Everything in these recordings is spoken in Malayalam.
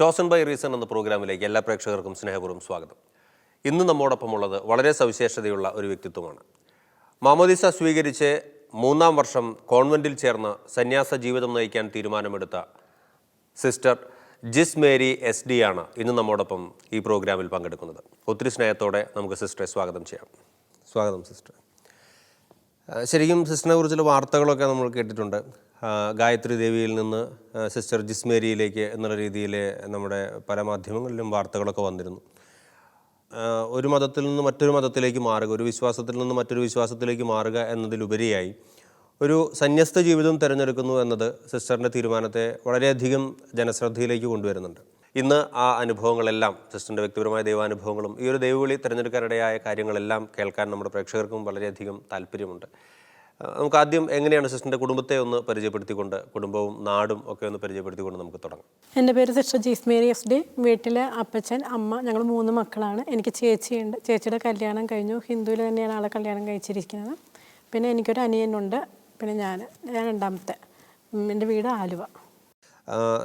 ചോസൺ ബൈ റീസൺ എന്ന പ്രോഗ്രാമിലേക്ക് എല്ലാ പ്രേക്ഷകർക്കും സ്നേഹപൂർവം സ്വാഗതം. ഇന്ന് നമ്മോടൊപ്പമുള്ളത് വളരെ സവിശേഷതയുള്ള ഒരു വ്യക്തിത്വമാണ്. മാമോദിസ സ്വീകരിച്ച് മൂന്നാം വർഷം കോൺവെന്റിൽ ചേർന്ന് സന്യാസ ജീവിതം നയിക്കാൻ തീരുമാനമെടുത്ത sister Jis Mary S D ആണ് ഇന്ന് നമ്മോടൊപ്പം ഈ പ്രോഗ്രാമിൽ പങ്കെടുക്കുന്നത്. ഒത്തിരി സ്നേഹത്തോടെ നമുക്ക് സിസ്റ്ററെ സ്വാഗതം ചെയ്യാം. സ്വാഗതം സിസ്റ്റർ. ശരിക്കും സിസ്റ്ററിനെ കുറിച്ചുള്ള വാർത്തകളൊക്കെ നമ്മൾ കേട്ടിട്ടുണ്ട്. ഗായത്രി ദേവിയിൽ നിന്ന് സിസ്റ്റർ ജിസ്മേരിയിലേക്ക് എന്നുള്ള രീതിയിൽ നമ്മുടെ പല മാധ്യമങ്ങളിലും വാർത്തകളൊക്കെ വന്നിരുന്നു. ഒരു മതത്തിൽ നിന്ന് മറ്റൊരു മതത്തിലേക്ക് മാറുക ഒരു വിശ്വാസത്തിൽ നിന്ന് മറ്റൊരു വിശ്വാസത്തിലേക്ക് മാറുക എന്നതിലുപരിയായി ഒരു സന്യസ്ത ജീവിതം തിരഞ്ഞെടുക്കുന്നു എന്നത് സിസ്റ്ററിന്റെ തീരുമാനത്തെ വളരെയധികം ജനശ്രദ്ധയിലേക്ക് കൊണ്ടുവരുന്നുണ്ട്. ഇന്ന് ആ അനുഭവങ്ങളെല്ലാം സിസ്റ്ററിന്റെ വ്യക്തിപരമായ ദൈവാനുഭവങ്ങളും ഈ ഒരു ദൈവവിളി തിരഞ്ഞെടുക്കാനിടയായ കാര്യങ്ങളെല്ലാം കേൾക്കാൻ നമ്മുടെ പ്രേക്ഷകർക്കും വളരെയധികം താല്പര്യമുണ്ട്. നമുക്ക് ആദ്യം എങ്ങനെയാണ് സിസ്റ്ററിന്റെ കുടുംബത്തെ ഒന്ന് പരിചയപ്പെടുത്തിക്കൊണ്ട് കുടുംബവും നാടും ഒക്കെ ഒന്ന് പരിചയപ്പെടുത്തിക്കൊണ്ട് നമുക്ക് തുടങ്ങാം. എന്റെ പേര് sister Jis Mary S D. വീട്ടിലെ അപ്പച്ചൻ അമ്മ ഞങ്ങൾ മൂന്ന് മക്കളാണ്. എനിക്ക് ചേച്ചിയുണ്ട് ചേച്ചിയുടെ കല്യാണം കഴിഞ്ഞു. ഹിന്ദുവിൽ തന്നെയാണ് ആളെ കല്യാണം കഴിച്ചിരിക്കുന്നത്. പിന്നെ എനിക്കൊരു അനിയനുണ്ട്. പിന്നെ ഞാൻ ഞാൻ രണ്ടാമത്തെ. എന്റെ വീട് ആലുവ.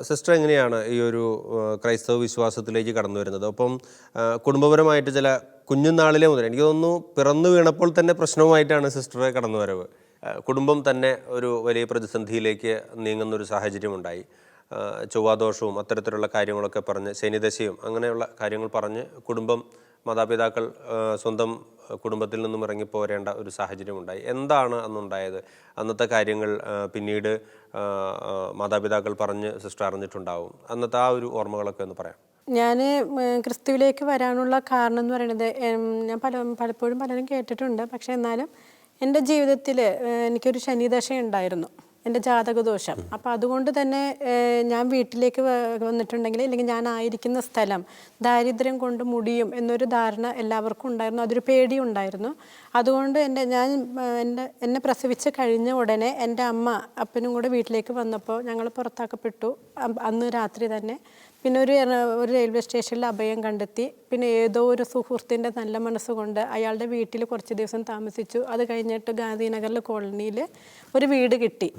സിസ്റ്റർ എങ്ങനെയാണ് ഈ ഒരു ക്രൈസ്തവ വിശ്വാസത്തിലേക്ക് കടന്നു വരുന്നത്? അപ്പം കുടുംബപരമായിട്ട് ചില കുഞ്ഞുനാളിലെ മുതൽ എനിക്ക് തോന്നുന്നു പിറന്നു വീണപ്പോൾ തന്നെ പ്രശ്നവുമായിട്ടാണ് സിസ്റ്ററെ കടന്നു വരവ് കുടുംബം തന്നെ ഒരു വലിയ പ്രതിസന്ധിയിലേക്ക് നീങ്ങുന്ന ഒരു സാഹചര്യമുണ്ടായി. ചൊവ്വാദോഷവും അത്തരത്തിലുള്ള കാര്യങ്ങളൊക്കെ പറഞ്ഞ് ശനിദശയും അങ്ങനെയുള്ള കാര്യങ്ങൾ പറഞ്ഞ് കുടുംബം മാതാപിതാക്കൾ സ്വന്തം കുടുംബത്തിൽ നിന്നും ഇറങ്ങിപ്പോരേണ്ട ഒരു സാഹചര്യമുണ്ടായി. എന്താണ് അന്നുണ്ടായത്? അന്നത്തെ കാര്യങ്ങൾ പിന്നീട് മാതാപിതാക്കൾ പറഞ്ഞ് സിസ്റ്റർ അറിഞ്ഞിട്ടുണ്ടാവും. അന്നത്തെ ആ ഒരു ഓർമ്മകളൊക്കെ ഒന്ന് പറയാം. ഞാൻ ക്രിസ്തുവിലേക്ക് വരാനുള്ള കാരണം എന്ന് പറയുന്നത് ഞാൻ പല പലപ്പോഴും പലരും കേട്ടിട്ടുണ്ട്. പക്ഷേ എന്നാലും എന്റെ ജീവിതത്തിൽ എനിക്കൊരു ശനിദശ ഉണ്ടായിരുന്നു എന്റെ ജാതകദോഷം. അപ്പോൾ അതുകൊണ്ട് തന്നെ ഞാൻ വീട്ടിലേക്ക് വന്നിട്ടുണ്ടെങ്കിൽ അല്ലെങ്കിൽ ഞാൻ ആയിരിക്കുന്ന സ്ഥലം ദാരിദ്ര്യം കൊണ്ട് മുടിയും എന്നൊരു ധാരണ എല്ലാവർക്കും ഉണ്ടായിരുന്നു. അതൊരു പേടി ഉണ്ടായിരുന്നു അതുകൊണ്ട് എന്റെ ഞാൻ എന്റെ എന്നെ പ്രസവിച്ച് കഴിഞ്ഞ ഉടനെ എന്റെ അമ്മ അപ്പനും കൂടെ വീട്ടിലേക്ക് വന്നപ്പോൾ ഞങ്ങൾ പുറത്താക്കപ്പെട്ടു. അന്ന് രാത്രി തന്നെ പിന്നെ ഒരു ഒരു റെയിൽവേ സ്റ്റേഷനിൽ അഭയം കണ്ടെത്തി. പിന്നെ ഏതോ ഒരു സുഹൃത്തിന്റെ നല്ല മനസ്സുകൊണ്ട് അയാളുടെ വീട്ടിൽ കുറച്ച് ദിവസം താമസിച്ചു. അത് കഴിഞ്ഞിട്ട് ഗാന്ധിനഗറിൽ കോളനിയിൽ ഒരു വീട് കിട്ടി.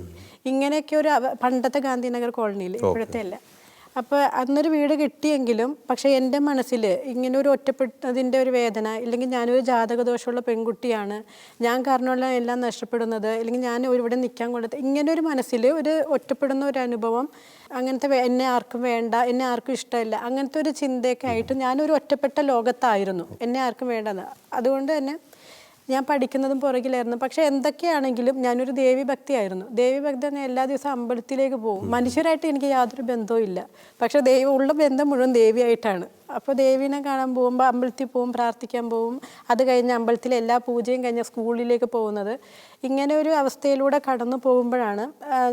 ഇങ്ങനെയൊക്കെ ഒരു പണ്ടത്തെ ഗാന്ധിനഗർ കോളനിയിൽ ഇപ്പോഴത്തെ അല്ല. അപ്പോൾ അന്നൊരു വീട് കിട്ടിയെങ്കിലും പക്ഷേ എന്റെ മനസ്സിൽ ഇങ്ങനെ ഒരു ഒറ്റപ്പെട്ടതിന്റെ ഒരു വേദന ഇല്ലെങ്കിൽ ഞാനൊരു ജാതകദോഷമുള്ള പെൺകുട്ടിയാണ് ഞാൻ കാരണമുള്ള എല്ലാം നഷ്ടപ്പെടുന്നത് അല്ലെങ്കിൽ ഞാൻ ഇവിടെ നിൽക്കാൻ കൊണ്ടത് ഇങ്ങനെ ഒരു മനസ്സിൽ ഒരു ഒറ്റപ്പെടുന്ന ഒരു അനുഭവം അങ്ങനത്തെ എന്നെ ആർക്കും വേണ്ട എന്നെ ആർക്കും ഇഷ്ടമില്ല അങ്ങനത്തെ ഒരു ചിന്തയൊക്കെ ആയിട്ട് ഞാനൊരു ഒറ്റപ്പെട്ട ലോകത്തായിരുന്നു എന്നെ ആർക്കും വേണ്ടെന്ന്. അതുകൊണ്ട് തന്നെ ഞാൻ പഠിക്കുന്നതും പുറകിലായിരുന്നു. പക്ഷെ എന്തൊക്കെയാണെങ്കിലും ഞാനൊരു ദേവി ഭക്തിയായിരുന്നു. ദേവി ഭക്തി തന്നെ എല്ലാ ദിവസവും അമ്പലത്തിലേക്ക് പോകും. മനുഷ്യരായിട്ട് എനിക്ക് യാതൊരു ബന്ധവും ഇല്ല. പക്ഷെ ദൈവം ഉള്ള ബന്ധം മുഴുവൻ ദേവിയായിട്ടാണ്. അപ്പോൾ ദേവീനെ കാണാൻ പോകുമ്പോൾ അമ്പലത്തിൽ പോകും പ്രാർത്ഥിക്കാൻ പോകും. അത് കഴിഞ്ഞ് അമ്പലത്തിലെ എല്ലാ പൂജയും കഴിഞ്ഞ് സ്കൂളിലേക്ക് പോകുന്നത്. ഇങ്ങനെ ഒരു അവസ്ഥയിലൂടെ കടന്നു പോകുമ്പോഴാണ്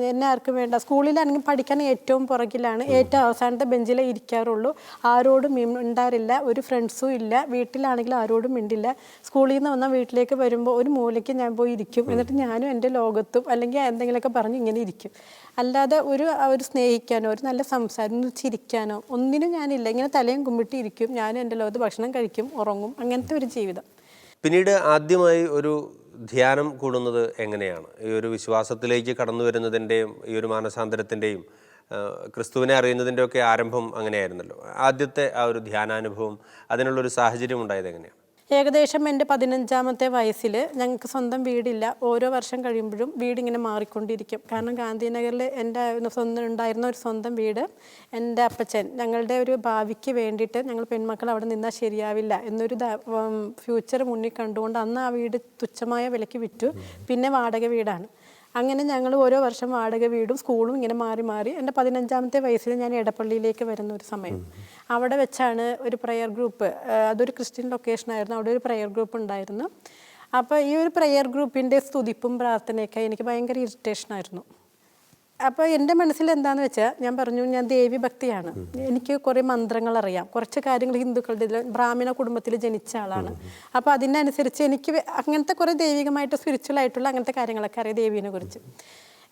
എന്നെ ആർക്കും വേണ്ട. സ്കൂളിലാണെങ്കിൽ പഠിക്കാൻ ഏറ്റവും പുറകിലാണ് ഏറ്റവും അവസാനത്തെ ബെഞ്ചിലേ ഇരിക്കാറുള്ളൂ. ആരോടും ഉണ്ടാറില്ല ഒരു ഫ്രണ്ട്സും ഇല്ല. വീട്ടിലാണെങ്കിലും ആരോടും മിണ്ടില്ല. സ്കൂളിൽ നിന്ന് വന്നാൽ വീട്ടിലേക്ക് വരുമ്പോൾ ഒരു മൂലയ്ക്ക് ഞാൻ പോയി ഇരിക്കും. എന്നിട്ട് ഞാനും എന്റെ ലോകത്തും അല്ലെങ്കിൽ എന്തെങ്കിലുമൊക്കെ പറഞ്ഞ് ഇങ്ങനെ ഇരിക്കും. അല്ലാതെ ഒരു ഒരു സ്നേഹിക്കാനോ ഒരു നല്ല സംസാരം ചിരിക്കാനോ ഒന്നിനും ഞാനില്ല. ഇങ്ങനെ തലയും കുമ്പിട്ടി ഇരിക്കും ഞാൻ എന്റെ ലോകത്ത് ഭക്ഷണം കഴിക്കും ഉറങ്ങും. അങ്ങനത്തെ ഒരു ജീവിതം. പിന്നീട് ആദ്യമായി ഒരു ധ്യാനം കൂടുന്നത് എങ്ങനെയാണ്? ഈ ഒരു വിശ്വാസത്തിലേക്ക് കടന്നു വരുന്നതിന്റെയും ഈ ഒരു മാനസാന്തരത്തിന്റെയും ക്രിസ്തുവിനെ അറിയുന്നതിന്റെയൊക്കെ ആരംഭം അങ്ങനെയായിരുന്നല്ലോ. ആദ്യത്തെ ആ ഒരു ധ്യാനാനുഭവം അതിനുള്ളൊരു സാഹചര്യം ഉണ്ടായത് എങ്ങനെയാണ്? ഏകദേശം എന്റെ പതിനഞ്ചാമത്തെ വയസ്സിൽ ഞങ്ങൾക്ക് സ്വന്തം വീടില്ല. ഓരോ വർഷം കഴിയുമ്പോഴും വീടിങ്ങനെ മാറിക്കൊണ്ടിരിക്കും. കാരണം ഗാന്ധിനഗറിൽ എന്റെ സ്വന്തം ഉണ്ടായിരുന്ന ഒരു സ്വന്തം വീട് എന്റെ അപ്പച്ചൻ ഞങ്ങളുടെ ഒരു ഭാവിക്ക് വേണ്ടിയിട്ട് ഞങ്ങൾ പെൺമക്കൾ അവിടെ നിന്നാൽ ശരിയാവില്ല എന്നൊരു ഫ്യൂച്ചർ മുന്നിൽ കണ്ടുകൊണ്ട് അന്ന് ആ വീട് തുച്ഛമായ വിലയ്ക്ക് വിറ്റു. പിന്നെ വാടക വീടാണ്. അങ്ങനെ ഞങ്ങൾ ഓരോ വർഷം വാടക വീടും സ്കൂളും ഇങ്ങനെ മാറി മാറി എന്റെ പതിനഞ്ചാമത്തെ വയസ്സിൽ ഞാൻ ഇടപ്പള്ളിയിലേക്ക് വരുന്ന ഒരു സമയം. അവിടെ വെച്ചാണ് ഒരു പ്രയർ ഗ്രൂപ്പ് അതൊരു ക്രിസ്ത്യൻ ലൊക്കേഷൻ ആയിരുന്നു. അവിടെ ഒരു പ്രയർ ഗ്രൂപ്പ് ഉണ്ടായിരുന്നു. അപ്പോൾ ഈ ഒരു പ്രയർ ഗ്രൂപ്പിന്റെ സ്തുതിപ്പും പ്രാർത്ഥനയൊക്കെ എനിക്ക് ഭയങ്കര ഇറിറ്റേഷൻ ആയിരുന്നു. അപ്പോൾ എന്റെ മനസ്സിൽ എന്താന്ന് വെച്ചാൽ ഞാൻ പറഞ്ഞു ഞാൻ ദേവി ഭക്തിയാണ്. എനിക്ക് കുറേ മന്ത്രങ്ങൾ അറിയാം. കുറച്ച് കാര്യങ്ങൾ ഹിന്ദുക്കളുടെ ബ്രാഹ്മണ കുടുംബത്തിൽ ജനിച്ച ആളാണ്. അപ്പോൾ അതിനനുസരിച്ച് എനിക്ക് അങ്ങനത്തെ കുറേ ദൈവികമായിട്ട് സ്പിരിച്വൽ ആയിട്ടുള്ള അങ്ങനത്തെ കാര്യങ്ങളൊക്കെ അറിയാം ദേവീനെ കുറിച്ച്.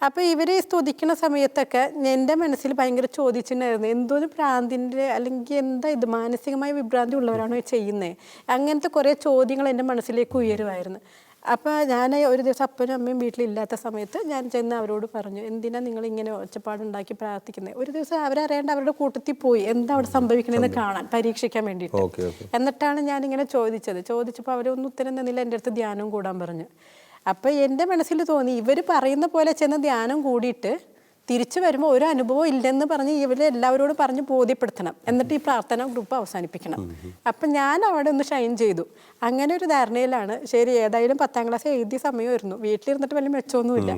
അപ്പോൾ ഇവർ സ്തുതിക്കുന്ന സമയത്തൊക്കെ എന്റെ മനസ്സിൽ ഭയങ്കര ചോദിച്ചിട്ടുണ്ടായിരുന്നു എന്തോ ഒരു ഭ്രാന്തിന്റെ അല്ലെങ്കിൽ എന്താ ഇത്? മാനസികമായ വിഭ്രാന്തി ഉള്ളവരാണോ ചെയ്യുന്നത് അങ്ങനത്തെ കുറേ ചോദ്യങ്ങൾ എന്റെ മനസ്സിലേക്ക് ഉയരുമായിരുന്നു. അപ്പോൾ ഞാൻ ഒരു ദിവസം അപ്പനും അമ്മയും വീട്ടിലില്ലാത്ത സമയത്ത് ഞാൻ ചെന്ന് അവരോട് പറഞ്ഞു എന്തിനാണ് നിങ്ങൾ ഇങ്ങനെ ഒച്ചപ്പാടുണ്ടാക്കി പ്രാർത്ഥിക്കുന്നത് ഒരു ദിവസം അവരറിയാണ്ട് അവരുടെ കൂട്ടത്തിൽ പോയി എന്താ അവിടെ സംഭവിക്കണമെന്ന് കാണാൻ പരീക്ഷിക്കാൻ വേണ്ടിയിട്ട്. എന്നിട്ടാണ് ഞാൻ ഇങ്ങനെ ഞാനിങ്ങനെ ചോദിച്ചത്. ചോദിച്ചപ്പോൾ അവരൊന്നും ഉത്തരം തന്നില്ല എന്റെ അടുത്ത് ധ്യാനം കൂടാൻ പറഞ്ഞു. അപ്പോൾ എന്റെ മനസ്സിൽ തോന്നി ഇവർ പറയുന്ന പോലെ ചെന്ന് ധ്യാനം കൂടിയിട്ട് തിരിച്ചു വരുമ്പോൾ ഒരു അനുഭവം ഇല്ലെന്ന് പറഞ്ഞ് ഇവരെ എല്ലാവരോടും പറഞ്ഞ് ബോധ്യപ്പെടുത്തണം. എന്നിട്ട് ഈ പ്രാർത്ഥന ഗ്രൂപ്പ് അവസാനിപ്പിക്കണം. അപ്പം ഞാൻ അവിടെ ഒന്ന് ഷൈൻ ചെയ്തു. അങ്ങനെ ഒരു ധാരണയിലാണ്. ശരി ഏതായാലും പത്താം ക്ലാസ് എഴുതിയ സമയമായിരുന്നു. വീട്ടിലിരുന്നിട്ട് വലിയ മെച്ചമൊന്നുമില്ല.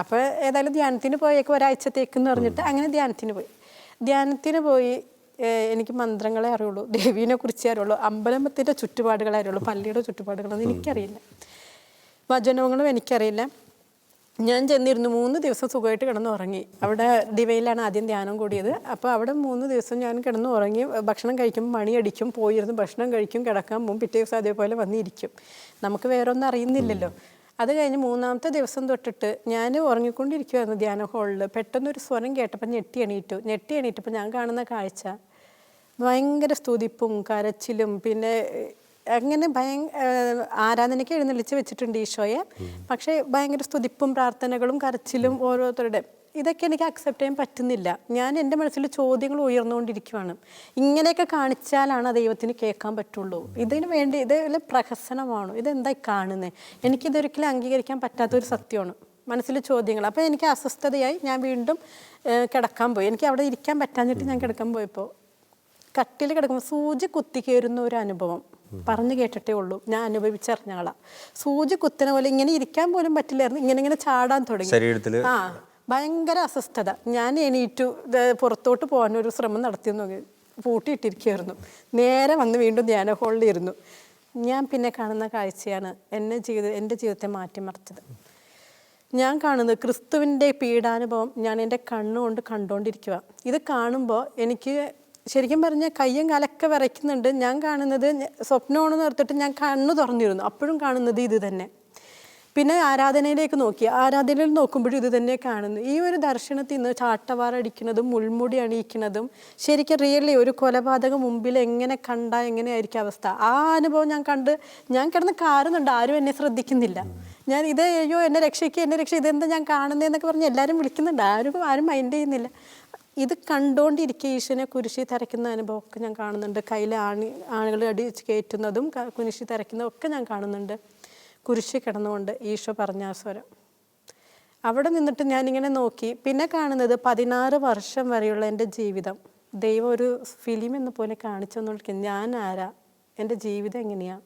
അപ്പോൾ ഏതായാലും ധ്യാനത്തിന് പോയേക്ക് ഒരാഴ്ചത്തേക്ക് എന്ന് പറഞ്ഞിട്ട് അങ്ങനെ ധ്യാനത്തിന് പോയി. ധ്യാനത്തിന് പോയി എനിക്ക് മന്ത്രങ്ങളെ അറിയുള്ളൂ. ദേവീനെ കുറിച്ചേ അറിയുള്ളൂ. അമ്പലമത്തിന്റെ ചുറ്റുപാടുകളെ അറിയുള്ളൂ. പള്ളിയുടെ ചുറ്റുപാടുകളൊന്നും എനിക്കറിയില്ല. വചനങ്ങളും എനിക്കറിയില്ല. ഞാൻ ചെന്നിരുന്നു. മൂന്ന് ദിവസം സുഖമായിട്ട് കിടന്ന് ഉറങ്ങി അവിടെ ദിവയിലാണ് ആദ്യം ധ്യാനം കൂടിയത്. അപ്പോൾ അവിടെ മൂന്ന് ദിവസം ഞാൻ കിടന്ന് ഉറങ്ങി ഭക്ഷണം കഴിക്കുമ്പോൾ മണിയടിക്കും പോയിരുന്നു. ഭക്ഷണം കഴിക്കും കിടക്കാൻ പോകും പിറ്റേ ദിവസം അതേപോലെ വന്നിരിക്കും. നമുക്ക് വേറെ ഒന്നും അറിയുന്നില്ലല്ലോ. അത് കഴിഞ്ഞ് മൂന്നാമത്തെ ദിവസം തൊട്ടിട്ട് ഞാൻ ഉറങ്ങിക്കൊണ്ടിരിക്കുമായിരുന്നു ധ്യാന ഹാളിൽ. പെട്ടെന്നൊരു സ്വരം കേട്ടപ്പോൾ ഞെട്ടി എണീറ്റു. ഞെട്ടി എണീറ്റപ്പോൾ ഞാൻ കാണുന്ന കാഴ്ച ഭയങ്കര സ്തുതിപ്പും കരച്ചിലും. പിന്നെ അങ്ങനെ ഭയ ആരാധനയ്ക്ക് എഴുന്നള്ളിച്ച് വെച്ചിട്ടുണ്ട് ഈശോയെ. പക്ഷേ ഭയങ്കര സ്തുതിപ്പും പ്രാർത്ഥനകളും കരച്ചിലും ഓരോരുത്തരുടെ. ഇതൊക്കെ എനിക്ക് അക്സെപ്റ്റ് ചെയ്യാൻ പറ്റുന്നില്ല. ഞാൻ എന്റെ മനസ്സിൽ ചോദ്യങ്ങൾ ഉയർന്നുകൊണ്ടിരിക്കുവാണ്. ഇങ്ങനെയൊക്കെ കാണിച്ചാലാണ് ദൈവത്തിന് കേൾക്കാൻ പറ്റുള്ളൂ. ഇതിന് വേണ്ടി ഇത് പ്രഹസനമാണോ? ഇതെന്തായി കാണുന്നത് എനിക്കിതൊരിക്കലും അംഗീകരിക്കാൻ പറ്റാത്തൊരു സത്യമാണ്. മനസ്സിൽ ചോദ്യങ്ങൾ. അപ്പോൾ എനിക്ക് അസ്വസ്ഥതയായി ഞാൻ വീണ്ടും കിടക്കാൻ പോയി. എനിക്ക് അവിടെ ഇരിക്കാൻ പറ്റാഞ്ഞിട്ട് ഞാൻ കിടക്കാൻ പോയപ്പോൾ കട്ടിൽ കിടക്കുമ്പോൾ സൂചി കുത്തി കയറുന്ന ഒരു അനുഭവം. പറഞ്ഞു കേട്ടിട്ടേ ഉള്ളൂ. ഞാൻ അനുഭവിച്ചറിഞ്ഞ ആളാ. സൂചി കുത്തിന പോലെ ഇങ്ങനെ ഇരിക്കാൻ പോലും പറ്റില്ലായിരുന്നു. ഇങ്ങനെ ഇങ്ങനെ ചാടാൻ തുടങ്ങി. ആ ഭയങ്കര അസ്വസ്ഥത. ഞാൻ എണീറ്റു പുറത്തോട്ട് പോകാൻ ഒരു ശ്രമം നടത്തി നോക്കി പൂട്ടിയിട്ടിരിക്കുകയായിരുന്നു. നേരെ വന്ന് വീണ്ടും ധ്യാന ഹോളിലിരുന്നു. ഞാൻ പിന്നെ കാണുന്ന കാഴ്ചയാണ് എന്നെ ജീവിത എന്റെ ജീവിതത്തെ മാറ്റിമറിച്ചത്. ഞാൻ കാണുന്നത് ക്രിസ്തുവിന്റെ പീഡാനുഭവം ഞാൻ എന്റെ കണ്ണുകൊണ്ട് കണ്ടുകൊണ്ടിരിക്കുക ഇത് കാണുമ്പോൾ എനിക്ക് ശരിക്കും പറഞ്ഞാൽ കയ്യും കാലൊക്കെ വിറയ്ക്കുന്നുണ്ട് ഞാൻ കാണുന്നത് സ്വപ്നമാണെന്ന് ഓർത്തിട്ട് ഞാൻ കണ്ണു തുറന്നിരുന്നു. അപ്പോഴും കാണുന്നത് ഇത് തന്നെ. പിന്നെ ആരാധനയിലേക്ക് നോക്കി. ആരാധനയിൽ നോക്കുമ്പോഴും ഇത് തന്നെ കാണുന്നു. ഈ ഒരു ദർശനത്തിൽ നിന്ന് ചാട്ടവാറടിക്കുന്നതും മുൾമുടി അണിയിക്കുന്നതും ശരിക്കും റിയലി ഒരു കൊലപാതകം മുമ്പിൽ എങ്ങനെ കണ്ട എങ്ങനെയായിരിക്കും അവസ്ഥ. ആ അനുഭവം ഞാൻ കണ്ട് ഞാൻ കിടന്ന് കാറുന്നുണ്ട്. ആരും എന്നെ ശ്രദ്ധിക്കുന്നില്ല. ഞാൻ ഇത് അയ്യോ എന്നെ രക്ഷയ്ക്ക് എന്നെ രക്ഷ ഇതെന്താ ഞാൻ കാണുന്നതെന്നൊക്കെ പറഞ്ഞ് എല്ലാവരും വിളിക്കുന്നുണ്ട്. ആരും ആരും മൈൻഡ് ചെയ്യുന്നില്ല. ഇത് കണ്ടുകൊണ്ടിരിക്കുക ഈശ്വനെ കുരിശി തരയ്ക്കുന്ന അനുഭവമൊക്കെ ഞാൻ കാണുന്നുണ്ട്. കയ്യിൽ ആണി ആണികൾ അടിച്ച് കയറ്റുന്നതും കുരിശി തരയ്ക്കുന്നതും ഒക്കെ ഞാൻ കാണുന്നുണ്ട്. കുരിശി കിടന്നുകൊണ്ട് ഈശോ പറഞ്ഞ ആ സ്വരം. അവിടെ നിന്നിട്ട് ഞാനിങ്ങനെ നോക്കി. പിന്നെ കാണുന്നത് പതിനാറ് വർഷം വരെയുള്ള എന്റെ ജീവിതം. ദൈവം ഒരു ഫിലിം എന്ന പോലെ കാണിച്ചു തന്നോളിക്കും ഞാൻ ആരാ? എന്റെ ജീവിതം എങ്ങനെയാണ്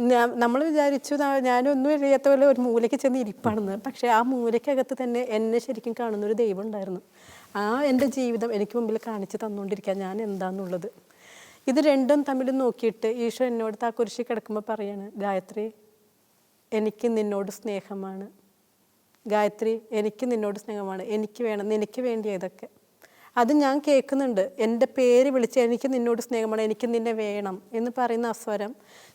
ഞാൻ നമ്മൾ വിചാരിച്ചു ഞാനൊന്നും അറിയാത്ത പോലെ ഒരു മൂലയ്ക്ക് ചെന്ന് ഇരിപ്പാണെന്ന്. പക്ഷേ ആ മൂലയ്ക്കകത്ത് തന്നെ എന്നെ ശരിക്കും കാണുന്നൊരു ദൈവം ഉണ്ടായിരുന്നു. ആ എന്റെ ജീവിതം എനിക്ക് മുമ്പിൽ കാണിച്ചു തന്നുകൊണ്ടിരിക്കുക ഞാൻ എന്താന്നുള്ളത്. ഇത് രണ്ടും തമ്മിൽ നോക്കിയിട്ട് ഈശോ എന്നോട് ആ കുരിശി കിടക്കുമ്പോൾ പറയാണ് ഗായത്രി എനിക്ക് നിന്നോട് സ്നേഹമാണ്. ഗായത്രി എനിക്ക് നിന്നോട് സ്നേഹമാണ്. എനിക്ക് വേണം നിനക്ക് വേണ്ടി ഇതൊക്കെ അത് ഞാൻ കേൾക്കുന്നുണ്ട്. എന്റെ പേര് വിളിച്ച് എനിക്ക് നിന്നോട് സ്നേഹമാണ് എനിക്ക് നിന്നെ വേണം എന്ന് പറയുന്ന ആ സ്വരം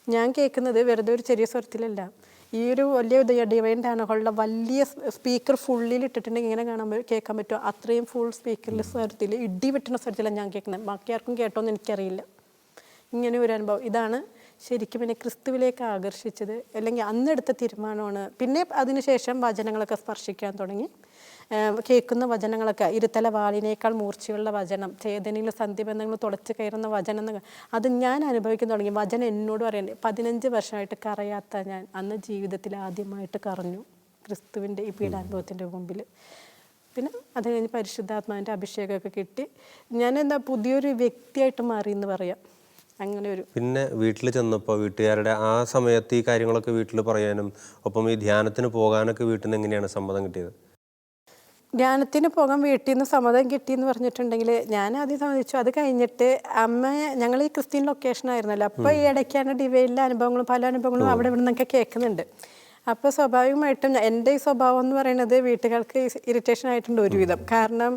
ഞാൻ കേൾക്കുന്നത് വെറുതെ ഒരു ചെറിയ സ്വരത്തിലല്ല. ഈ ഒരു വലിയ ഡിവൈൻ ഡാനഹോളുടെ വലിയ സ്പീക്കർ ഫുള്ളിൽ ഇട്ടിട്ടുണ്ടെങ്കിൽ ഇങ്ങനെ കാണാൻ കേൾക്കാൻ പറ്റുമോ? അത്രയും ഫുൾ സ്പീക്കറിൽ സ്വരത്തിൽ ഇടി വെട്ടുന്ന സ്വരത്തിലാണ് ഞാൻ കേൾക്കുന്നത് ബാക്കി ആർക്കും കേട്ടോന്ന് എനിക്കറിയില്ല. ഇങ്ങനെ ഒരു അനുഭവം. ഇതാണ് ശരിക്കും എന്നെ ക്രിസ്തുവിലേക്ക് ആകർഷിച്ചത്. അല്ലെങ്കിൽ അന്നെടുത്ത തീരുമാനമാണ്. പിന്നെ അതിനുശേഷം വചനങ്ങളൊക്കെ സ്പർശിക്കാൻ തുടങ്ങി. കേൾക്കുന്ന വചനങ്ങളൊക്കെ ഇരുത്തല വാളിനേക്കാൾ മൂർച്ചയുള്ള വചനം ചേതനയിൽ സന്ധിബന്ധങ്ങൾ തുളച്ച് കയറുന്ന വചനം എന്ന് അത് ഞാൻ അനുഭവിക്കാൻ തുടങ്ങി. വചനം എന്നോട് പറയുന്നത് പതിനഞ്ച് വർഷമായിട്ട് കറയാത്ത ഞാൻ അന്ന് ജീവിതത്തിൽ ആദ്യമായിട്ട് കറഞ്ഞു ക്രിസ്തുവിന്റെ ഈ പീഡാനുഭവത്തിന്റെ മുമ്പിൽ. പിന്നെ അത് കഴിഞ്ഞ് പരിശുദ്ധാത്മാവിന്റെ അഭിഷേകമൊക്കെ കിട്ടി. ഞാൻ എന്താ പുതിയൊരു വ്യക്തിയായിട്ട് മാറി എന്ന് പറയാം. അങ്ങനെ ഒരു പിന്നെ വീട്ടിൽ ചെന്നപ്പോൾ വീട്ടുകാരുടെ ആ സമയത്ത് ഈ കാര്യങ്ങളൊക്കെ വീട്ടിൽ പറയാനും ഒപ്പം ഈ ധ്യാനത്തിന് പോകാനൊക്കെ വീട്ടിൽ നിന്ന് എങ്ങനെയാണ് സമ്മതം കിട്ടിയത്? ധ്യാനത്തിന് പോകാൻ വീട്ടിൽ നിന്ന് സമ്മതം കിട്ടിയെന്ന് പറഞ്ഞിട്ടുണ്ടെങ്കിൽ ഞാൻ ആദ്യം സമ്മതിച്ചു. അത് കഴിഞ്ഞിട്ട് അമ്മ ഞങ്ങൾ ഈ ക്രിസ്ത്യൻ ലൊക്കേഷൻ ആയിരുന്നല്ലോ. അപ്പോൾ ഈ ഇടയ്ക്കാണ് ഡിവൈലിലെ അനുഭവങ്ങളും പല അനുഭവങ്ങളും അവിടെ ഇവിടെ നിന്നൊക്കെ കേൾക്കുന്നുണ്ട്. അപ്പോൾ സ്വാഭാവികമായിട്ടും എന്റെ ഈ സ്വഭാവം എന്ന് പറയുന്നത് വീട്ടുകാർക്ക് ഇറിറ്റേഷൻ ആയിട്ടുണ്ട് ഒരുവിധം. കാരണം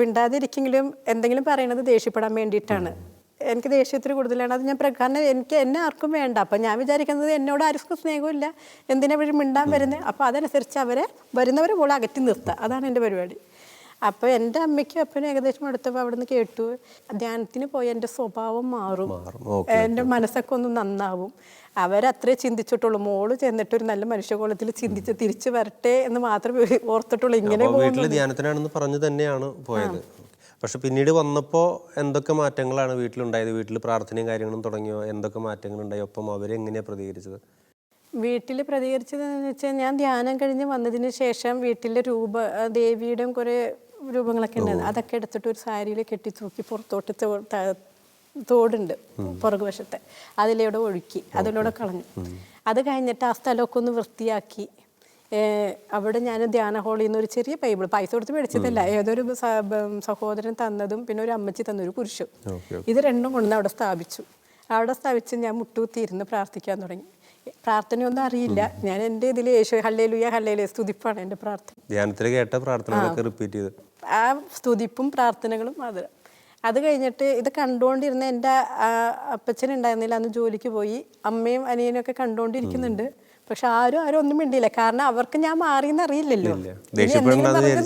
വിണ്ടാതിരിക്കെങ്കിലും എന്തെങ്കിലും പറയുന്നത് ദേഷ്യപ്പെടാൻ വേണ്ടിയിട്ടാണ്. എനിക്ക് ദേഷ്യത്തിൽ കൂടുതലാണ്. അത് ഞാൻ കാരണം എനിക്ക് എന്നെ ആർക്കും വേണ്ട. അപ്പം ഞാൻ വിചാരിക്കുന്നത് എന്നോട് ആർക്കും സ്നേഹമില്ല. എന്തിനാ വഴി മിണ്ടാൻ വരുന്നത് അപ്പോൾ അതനുസരിച്ച് അവരെ വരുന്നവരെ പോലെ അകറ്റി നിർത്തുക അതാണ് എന്റെ പരിപാടി. അപ്പോൾ എന്റെ അമ്മയ്ക്കും അപ്പനും ഏകദേശം അടുത്തപ്പോൾ അവിടെ നിന്ന് കേട്ടു. ധ്യാനത്തിന് പോയി എന്റെ സ്വഭാവം മാറും. എന്റെ മനസ്സൊക്കെ ഒന്ന് നന്നാവും. അവരത്രേ ചിന്തിച്ചിട്ടുള്ളൂ. മോൾ ചെന്നിട്ട് ഒരു നല്ല മനുഷ്യകോളത്തിൽ ചിന്തിച്ച് തിരിച്ചു വരട്ടെ എന്ന് മാത്രമേ ഓർത്തിട്ടുള്ളൂ. ഇങ്ങനെ ധ്യാനത്തിനാണെന്ന് പറഞ്ഞു തന്നെയാണ് പോയത്. പക്ഷെ പിന്നീട് വന്നപ്പോൾ എന്തൊക്കെ മാറ്റങ്ങളാണ് വീട്ടിലുണ്ടായത്? വീട്ടിൽ പ്രാർത്ഥനയും കാര്യങ്ങളും തുടങ്ങിയോ? എന്തൊക്കെ മാറ്റങ്ങളുണ്ടായി? ഒപ്പം അവരെങ്ങനെയാണ് പ്രതികരിച്ചത്? വീട്ടിൽ പ്രതികരിച്ചതെന്ന് വെച്ചാൽ ഞാൻ ധ്യാനം കഴിഞ്ഞ് വന്നതിന് ശേഷം വീട്ടിലെ രൂപ ദേവിയുടെ ദേവിയുടെയും കുറേ രൂപങ്ങളൊക്കെ ഉണ്ട്. അതൊക്കെ എടുത്തിട്ട് ഒരു സാരിയിൽ കെട്ടി തൂക്കി പുറത്തോട്ട് തോടുണ്ട് പുറകുവശത്തെ. അതിലൂടെ ഒഴുക്കി അതിലൂടെ കളഞ്ഞു. അത് കഴിഞ്ഞിട്ട് ആ സ്ഥലമൊക്കെ ഒന്ന് വൃത്തിയാക്കി. അവിടെ ഞാൻ ധ്യാന ഹോളിൽ നിന്ന് ഒരു ചെറിയ ബൈബിൾ പൈസ കൊടുത്ത് മേടിച്ചതല്ല ഏതൊരു സഹോദരൻ തന്നതും പിന്നെ ഒരു അമ്മച്ചി തന്ന ഒരു ഓക്കെ ഇത് രണ്ടും കൊണ്ടുവന്ന് അവിടെ സ്ഥാപിച്ചു. അവിടെ സ്ഥാപിച്ച് ഞാൻ മുട്ടുകുത്തിയിരുന്ന് പ്രാർത്ഥിക്കാൻ തുടങ്ങി. പ്രാർത്ഥനയൊന്നും അറിയില്ല. ഞാൻ എന്റെ ഇതിൽ യേശു ഹല്ലേലുയ ഹല്ലേലു സ്തുതിപ്പാണ് എന്റെ പ്രാർത്ഥന. ധ്യാനത്തിൽ കേട്ട പ്രാർത്ഥനകളൊക്കെ റിപ്പീറ്റ് ചെയ്ത്. ആ സ്തുതിപ്പും പ്രാർത്ഥനകളും അത്. അത് കഴിഞ്ഞിട്ട് ഇത് കണ്ടുകൊണ്ടിരുന്ന എന്റെ അപ്പച്ചൻ ഉണ്ടായിരുന്നില്ല അന്ന് ജോലിക്ക് പോയി. അമ്മയും അനിയനും ഒക്കെ കണ്ടുകൊണ്ടിരിക്കുന്നുണ്ട്. പക്ഷെ ആരും ആരും ഒന്നും മിണ്ടിയില്ല. കാരണം അവർക്ക് ഞാൻ മാറിയെന്ന് അറിയില്ലല്ലോ.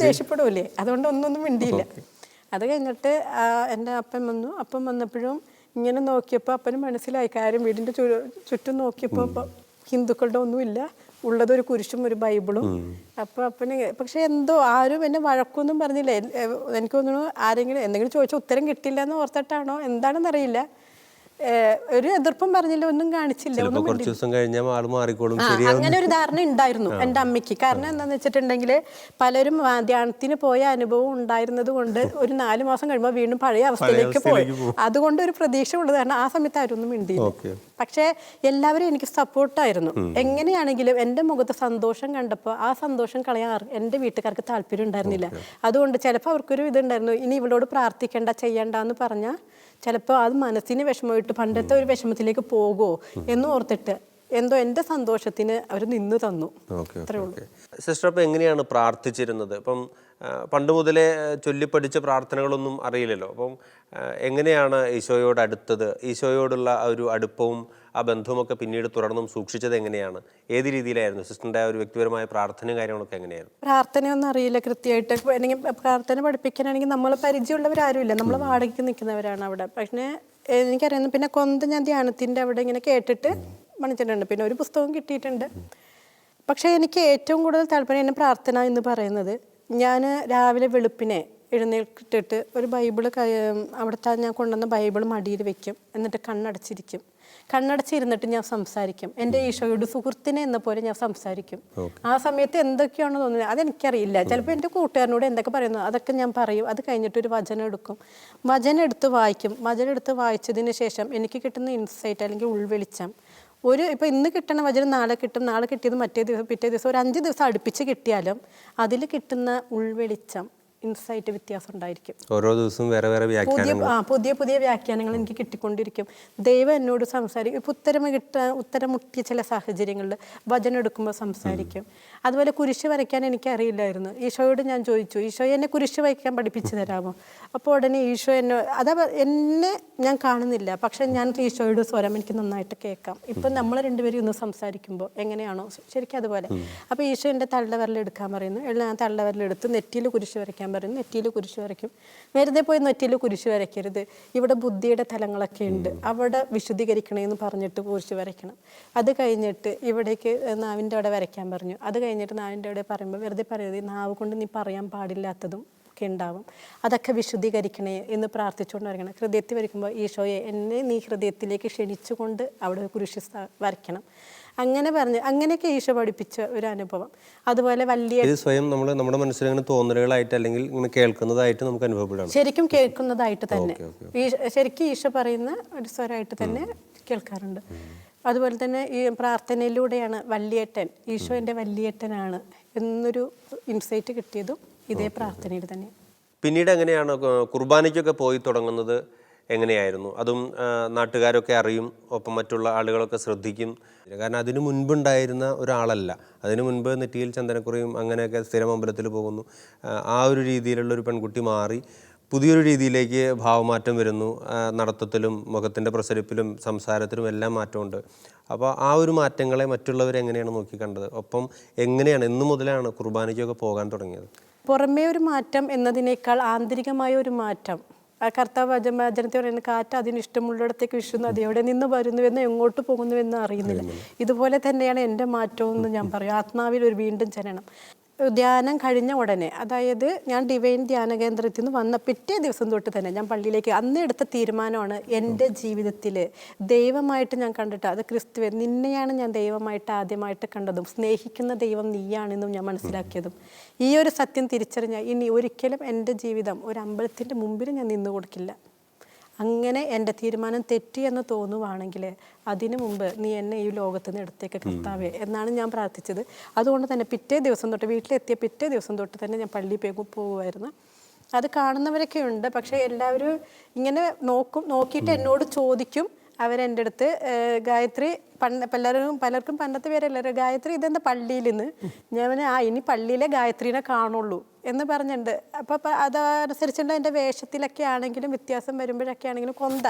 ദേഷ്യപ്പെടൂലേ. അതുകൊണ്ട് ഒന്നൊന്നും മിണ്ടിയില്ല. അത് കഴിഞ്ഞിട്ട് എന്റെ അപ്പൻ വന്നു. അപ്പം വന്നപ്പോഴും ഇങ്ങനെ നോക്കിയപ്പോൾ അപ്പന് മനസ്സിലായി. കാര്യം വീടിന്റെ ചുറ്റും നോക്കിയപ്പോൾ ഹിന്ദുക്കളുടെ ഒന്നുമില്ല. ഉള്ളതൊരു കുരിശും ഒരു ബൈബിളും. അപ്പോൾ അപ്പന് പക്ഷെ എന്തോ ആരും എന്നെ വഴക്കൊന്നും പറഞ്ഞില്ല. എനിക്ക് തോന്നുന്നു ആരെങ്കിലും എന്തെങ്കിലും ചോദിച്ചാൽ ഉത്തരം കിട്ടില്ല എന്ന് ഓർത്തിട്ടാണോ? എന്താണെന്നറിയില്ല. ഒരു എതിർപ്പും പറഞ്ഞില്ല ഒന്നും കാണിച്ചില്ല ഒന്നും കുറച്ച് ദിവസം കഴിഞ്ഞാൽ ആൾ മാറിക്കോളും. അങ്ങനെ ഒരു ധാരണ ഉണ്ടായിരുന്നു എന്റെ അമ്മയ്ക്ക്. കാരണം എന്താണെന്ന് വെച്ചിട്ടുണ്ടെങ്കിൽ പലരും ധ്യാനത്തിന് പോയ അനുഭവം ഉണ്ടായിരുന്നത് കൊണ്ട് ഒരു നാല് മാസം കഴിയുമ്പോൾ വീണ്ടും പഴയ അവസ്ഥയിലേക്ക് പോയി. അതുകൊണ്ട് ഒരു പ്രതീക്ഷ ഉള്ളത് കാരണം ആ സമയത്ത് ആരൊന്നും മിണ്ടിയില്ല. പക്ഷേ എല്ലാവരും എനിക്ക് സപ്പോർട്ടായിരുന്നു എങ്ങനെയാണെങ്കിലും എന്റെ മുഖത്ത് സന്തോഷം കണ്ടപ്പോൾ ആ സന്തോഷം കളയാൻ എന്റെ വീട്ടുകാർക്ക് താല്പര്യം ഉണ്ടായിരുന്നില്ല. അതുകൊണ്ട് ചിലപ്പോൾ അവർക്കൊരു ഇതുണ്ടായിരുന്നു ഇനി ഇവളോട് പ്രാർത്ഥിക്കേണ്ട ചെയ്യണ്ട എന്ന് പറഞ്ഞാൽ ചിലപ്പോൾ അത് മനസ്സിന് വിഷമമായിട്ട് പണ്ടത്തെ ഒരു വിഷമത്തിലേക്ക് പോകുമോ എന്ന് ഓർത്തിട്ട് എന്തോ എന്റെ സന്തോഷത്തിന് അവർ നിന്ന് തന്നു. അത്രേ ഉള്ളൂ. സിസ്റ്റർ അപ്പം എങ്ങനെയാണ് പ്രാർത്ഥിച്ചിരുന്നത്? ഇപ്പം പണ്ട് മുതലേ ചൊല്ലിപ്പഠിച്ച പ്രാർത്ഥനകളൊന്നും അറിയില്ലല്ലോ. അപ്പം എങ്ങനെയാണ് ഈശോയോട് അടുത്തത്? ഈശോയോടുള്ള ആ ഒരു അടുപ്പവും ആ ബന്ധവുമൊക്കെ പിന്നീട് തുടർന്നും സൂക്ഷിച്ചത് എങ്ങനെയാണ്? ഏത് രീതിയിലായിരുന്നു? സിസ്റ്ററിന്റെ ആ ഒരു വ്യക്തിപരമായ പ്രാർത്ഥനയും കാര്യങ്ങളൊക്കെ എങ്ങനെയായിരുന്നു? പ്രാർത്ഥനയൊന്നും അറിയില്ല കൃത്യമായിട്ട്. അല്ലെങ്കിൽ പ്രാർത്ഥന പഠിപ്പിക്കാനാണെങ്കിൽ നമ്മൾ പരിചയമുള്ളവരാരുമില്ല. നമ്മൾ വാടകയ്ക്ക് നിൽക്കുന്നവരാണ് അവിടെ. പക്ഷേ എനിക്കറിയുന്നു പിന്നെ കൊന്ത ഞാൻ ധ്യാനത്തിന്റെ അവിടെ ഇങ്ങനെ കേട്ടിട്ട് പണിച്ചിട്ടുണ്ട് പിന്നെ ഒരു പുസ്തകം കിട്ടിയിട്ടുണ്ട്. പക്ഷേ എനിക്ക് ഏറ്റവും കൂടുതൽ താല്പര്യം എന്നെ പ്രാർത്ഥന എന്ന് പറയുന്നത് ഞാൻ രാവിലെ വെളുപ്പിനെ എഴുന്നേൽക്കിട്ടിട്ട് ഒരു ബൈബിൾ അവിടുത്തെ ഞാൻ കൊണ്ടുവന്ന ബൈബിൾ മടിയിൽ വെക്കും. എന്നിട്ട് കണ്ണടച്ചിരിക്കും. കണ്ണടച്ചിരുന്നിട്ട് ഞാൻ സംസാരിക്കും. എന്റെ ഈശോയോട് സുഹൃത്തിനെ എന്ന പോലെ ഞാൻ സംസാരിക്കും. ആ സമയത്ത് എന്തൊക്കെയാണോ തോന്നുന്നത് അതെനിക്കറിയില്ല. ചിലപ്പോൾ എന്റെ കൂട്ടുകാരനോട് എന്തൊക്കെ പറയുന്നു അതൊക്കെ ഞാൻ പറയും. അത് കഴിഞ്ഞിട്ട് ഒരു വചനം എടുക്കും. വചനം എടുത്ത് വായിക്കും. വചനം എടുത്ത് വായിച്ചതിന് ശേഷം എനിക്ക് കിട്ടുന്ന ഇൻസൈറ്റ് അല്ലെങ്കിൽ ഉൾവെളിച്ചം ഒരു ഇപ്പോൾ ഇന്ന് കിട്ടണ വചനം നാളെ കിട്ടും നാളെ കിട്ടിയത് മറ്റേ ദിവസം പിറ്റേ ദിവസം ഒരു അഞ്ച് ദിവസം അടുപ്പിച്ച് കിട്ടിയാലും അതിൽ കിട്ടുന്ന ഉൾവെളിച്ചം ഇൻസൈറ്റ് വ്യത്യാസം ഉണ്ടായിരിക്കും. ഓരോ ദിവസവും വേറെ വേറെ പുതിയ വ്യാഖ്യാനങ്ങൾ. ആ പുതിയ പുതിയ വ്യാഖ്യാനങ്ങൾ എനിക്ക് കിട്ടിക്കൊണ്ടിരിക്കും. ദൈവം എന്നോട് സംസാരിക്കും. ഇപ്പം ഉത്തരം കിട്ട ഉത്തരം മുട്ടിയ ചില സാഹചര്യങ്ങളിൽ വചനം എടുക്കുമ്പോൾ സംസാരിക്കും. അതുപോലെ കുരിശ് വരയ്ക്കാൻ എനിക്ക് അറിയില്ലായിരുന്നു ഈശോയോട് ഞാൻ ചോദിച്ചു ഈശോ എന്നെ കുരിശ് വരയ്ക്കാൻ പഠിപ്പിച്ചു തരാമോ? അപ്പോൾ ഉടനെ ഈശോ എന്നെ അതാ എന്നെ ഞാൻ കാണുന്നില്ല. പക്ഷെ ഞാൻ ഈശോയുടെ സ്വരം എനിക്ക് നന്നായിട്ട് കേൾക്കാം. ഇപ്പം നമ്മൾ രണ്ടുപേരും ഇന്ന് സംസാരിക്കുമ്പോൾ എങ്ങനെയാണോ ശരിക്കും അതുപോലെ. അപ്പോൾ ഈശോ എന്റെ തള്ളവരലെടുക്കാൻ പറയുന്നു. എല്ലാം എടുത്ത് നെറ്റിയിൽ കുരിശ് വരയ്ക്കാൻ പറയുന്നു നെറ്റിയിൽ കുരിശ് വരയ്ക്കും. വെറുതെ പോയി നെറ്റിയിൽ കുരിശ് വരയ്ക്കരുത്. ഇവിടെ ബുദ്ധിയുടെ തലങ്ങളൊക്കെ ഉണ്ട്. അവിടെ വിശുദ്ധീകരിക്കണമെന്ന് പറഞ്ഞിട്ട് കുരിശ് വരയ്ക്കണം. അത് കഴിഞ്ഞിട്ട് ഇവിടേക്ക് നാവിന്റെ അവിടെ വരയ്ക്കാൻ പറഞ്ഞു. അത് കഴിഞ്ഞിട്ട് നാവിന്റെ അവിടെ പറയുമ്പോൾ വെറുതെ പറയരുത് നാവ് കൊണ്ട് നീ പറയാൻ പാടില്ലാത്തതും ഒക്കെ ഉണ്ടാവും. അതൊക്കെ വിശുദ്ധീകരിക്കണേ എന്ന് പ്രാർത്ഥിച്ചുകൊണ്ട് വരയ്ക്കണം. ഹൃദയത്തിൽ വരയ്ക്കുമ്പോൾ ഈശോയെ എന്നെ നീ ഹൃദയത്തിലേക്ക് ക്ഷണിച്ചുകൊണ്ട് അവിടെ കുരിശ് വരയ്ക്കണം. അങ്ങനെ പറഞ്ഞ് അങ്ങനെയൊക്കെ ഈശോ പഠിപ്പിച്ച ഒരു അനുഭവം. അതുപോലെ വലിയ ഇത് സ്വയം നമ്മൾ നമ്മുടെ മനസ്സിൽ ഇങ്ങനെ തോന്നലുകളായിട്ട് അല്ലെങ്കിൽ ഇങ്ങനെ കേൾക്കുന്നതായിട്ട് നമുക്ക് അനുഭവപ്പെടാം ശരിക്കും കേൾക്കുന്നതായിട്ട് തന്നെ. ശരിക്കും ഈശോ പറയുന്ന ഒരു സ്വരമായിട്ട് തന്നെ കേൾക്കാറുണ്ട്. അതുപോലെ തന്നെ ഈ പ്രാർത്ഥനയിലൂടെയാണ് വല്യേട്ടൻ ഈശോ എന്റെ വല്യേട്ടനാണ് എന്നൊരു ഇൻസൈറ്റ് കിട്ടിയതും ഇതേ പ്രാർത്ഥനയിൽ തന്നെ പിന്നീട് എങ്ങനെയാണ് കുർബാനയ്ക്കൊക്കെ പോയി തുടങ്ങുന്നത്? എങ്ങനെയായിരുന്നു? അതും നാട്ടുകാരൊക്കെ അറിയും ഒപ്പം മറ്റുള്ള ആളുകളൊക്കെ ശ്രദ്ധിക്കും. കാരണം അതിനു മുൻപുണ്ടായിരുന്ന ഒരാളല്ല. അതിനു മുൻപ് നെറ്റിയിൽ ചന്ദനക്കുറിയും അങ്ങനെയൊക്കെ സ്ഥിരം അമ്പലത്തിൽ പോകുന്നു. ആ, ഒരു രീതിയിലുള്ള ഒരു പെൺകുട്ടി മാറി. പുതിയൊരു രീതിയിലേക്ക് ഭാവമാറ്റം വരുന്നു. നടത്തത്തിലും മുഖത്തിന്റെ പ്രസരിപ്പിലും സംസാരത്തിലും എല്ലാം മാറ്റമുണ്ട്. അപ്പോൾ ആ ഒരു മാറ്റങ്ങളെ മറ്റുള്ളവർ എങ്ങനെയാണ് നോക്കി കണ്ടത് ഒപ്പം എങ്ങനെയാണ് എന്നു മുതലാണ് കുർബാനയ്ക്കൊക്കെ പോകാൻ തുടങ്ങിയത്? പുറമേ ഒരു മാറ്റം എന്നതിനേക്കാൾ ആന്തരികമായ ഒരു മാറ്റം കർത്താവ് ജനത്തെ പറയുന്ന കാറ്റ് അതിന് ഇഷ്ടമുള്ളിടത്തേക്ക് വിഷുന്നു അത് എവിടെ നിന്ന് വരുന്നുവെന്ന് എങ്ങോട്ട് പോകുന്നുവെന്ന് അറിയുന്നില്ല. ഇതുപോലെ തന്നെയാണ് എന്റെ മാറ്റവും എന്ന് ഞാൻ പറയും. ആത്മാവിൽ ഒരു വീണ്ടും ജനനം. ധ്യാനം കഴിഞ്ഞ ഉടനെ അതായത് ഞാൻ ഡിവൈൻ ധ്യാന കേന്ദ്രത്തിൽ നിന്ന് വന്ന പിറ്റേ ദിവസം തൊട്ട് തന്നെ ഞാൻ പള്ളിയിലേക്ക് അന്ന് എടുത്ത തീരുമാനമാണ് എന്റെ ജീവിതത്തിൽ ദൈവമായിട്ട് ഞാൻ കണ്ടിട്ട് അത് ക്രിസ്തുവെ നിന്നെയാണ് ഞാൻ ദൈവമായിട്ട് ആദ്യമായിട്ട് കണ്ടതും സ്നേഹിക്കുന്ന ദൈവം നീയാണെന്നും ഞാൻ മനസ്സിലാക്കിയതും. ഈ ഒരു സത്യം തിരിച്ചറിഞ്ഞ ഇനി ഒരിക്കലും എന്റെ ജീവിതം ഒരു അമ്പലത്തിന്റെ മുമ്പിൽ ഞാൻ നിന്നു കൊടുക്കില്ല. അങ്ങനെ എന്റെ തീരുമാനം തെറ്റി എന്ന് തോന്നുവാണെങ്കിൽ അതിനു മുമ്പ് നീ എന്നെ ഈ ലോകത്ത് നിന്ന് എടുത്തേക്ക് കർത്താവേ എന്നാണ് ഞാൻ പ്രാർത്ഥിച്ചത്. അതുകൊണ്ട് തന്നെ പിറ്റേ ദിവസം തൊട്ട് വീട്ടിലെത്തിയ പിറ്റേ ദിവസം തൊട്ട് തന്നെ ഞാൻ പള്ളി പോയി പോകുമായിരുന്നു അത് കാണുന്നവരൊക്കെ ഉണ്ട്. പക്ഷേ എല്ലാവരും ഇങ്ങനെ നോക്കും നോക്കിയിട്ട് എന്നോട് ചോദിക്കും. അവരെന്റെ അടുത്ത് ഗായത്രി പണ്ട് പലരും പലർക്കും പണ്ടത്തെ പേരല്ല ഗായത്രി ഇതെന്താ പള്ളിയിൽ നിന്ന് ഞാൻ ആ ഇനി പള്ളിയിലെ ഗായത്രീനെ കാണുള്ളൂ എന്ന് പറഞ്ഞിട്ടുണ്ട്. അപ്പോൾ അതനുസരിച്ചുള്ള എന്റെ വേഷത്തിലൊക്കെ ആണെങ്കിലും വ്യത്യാസം വരുമ്പോഴൊക്കെ ആണെങ്കിലും കൊന്ത.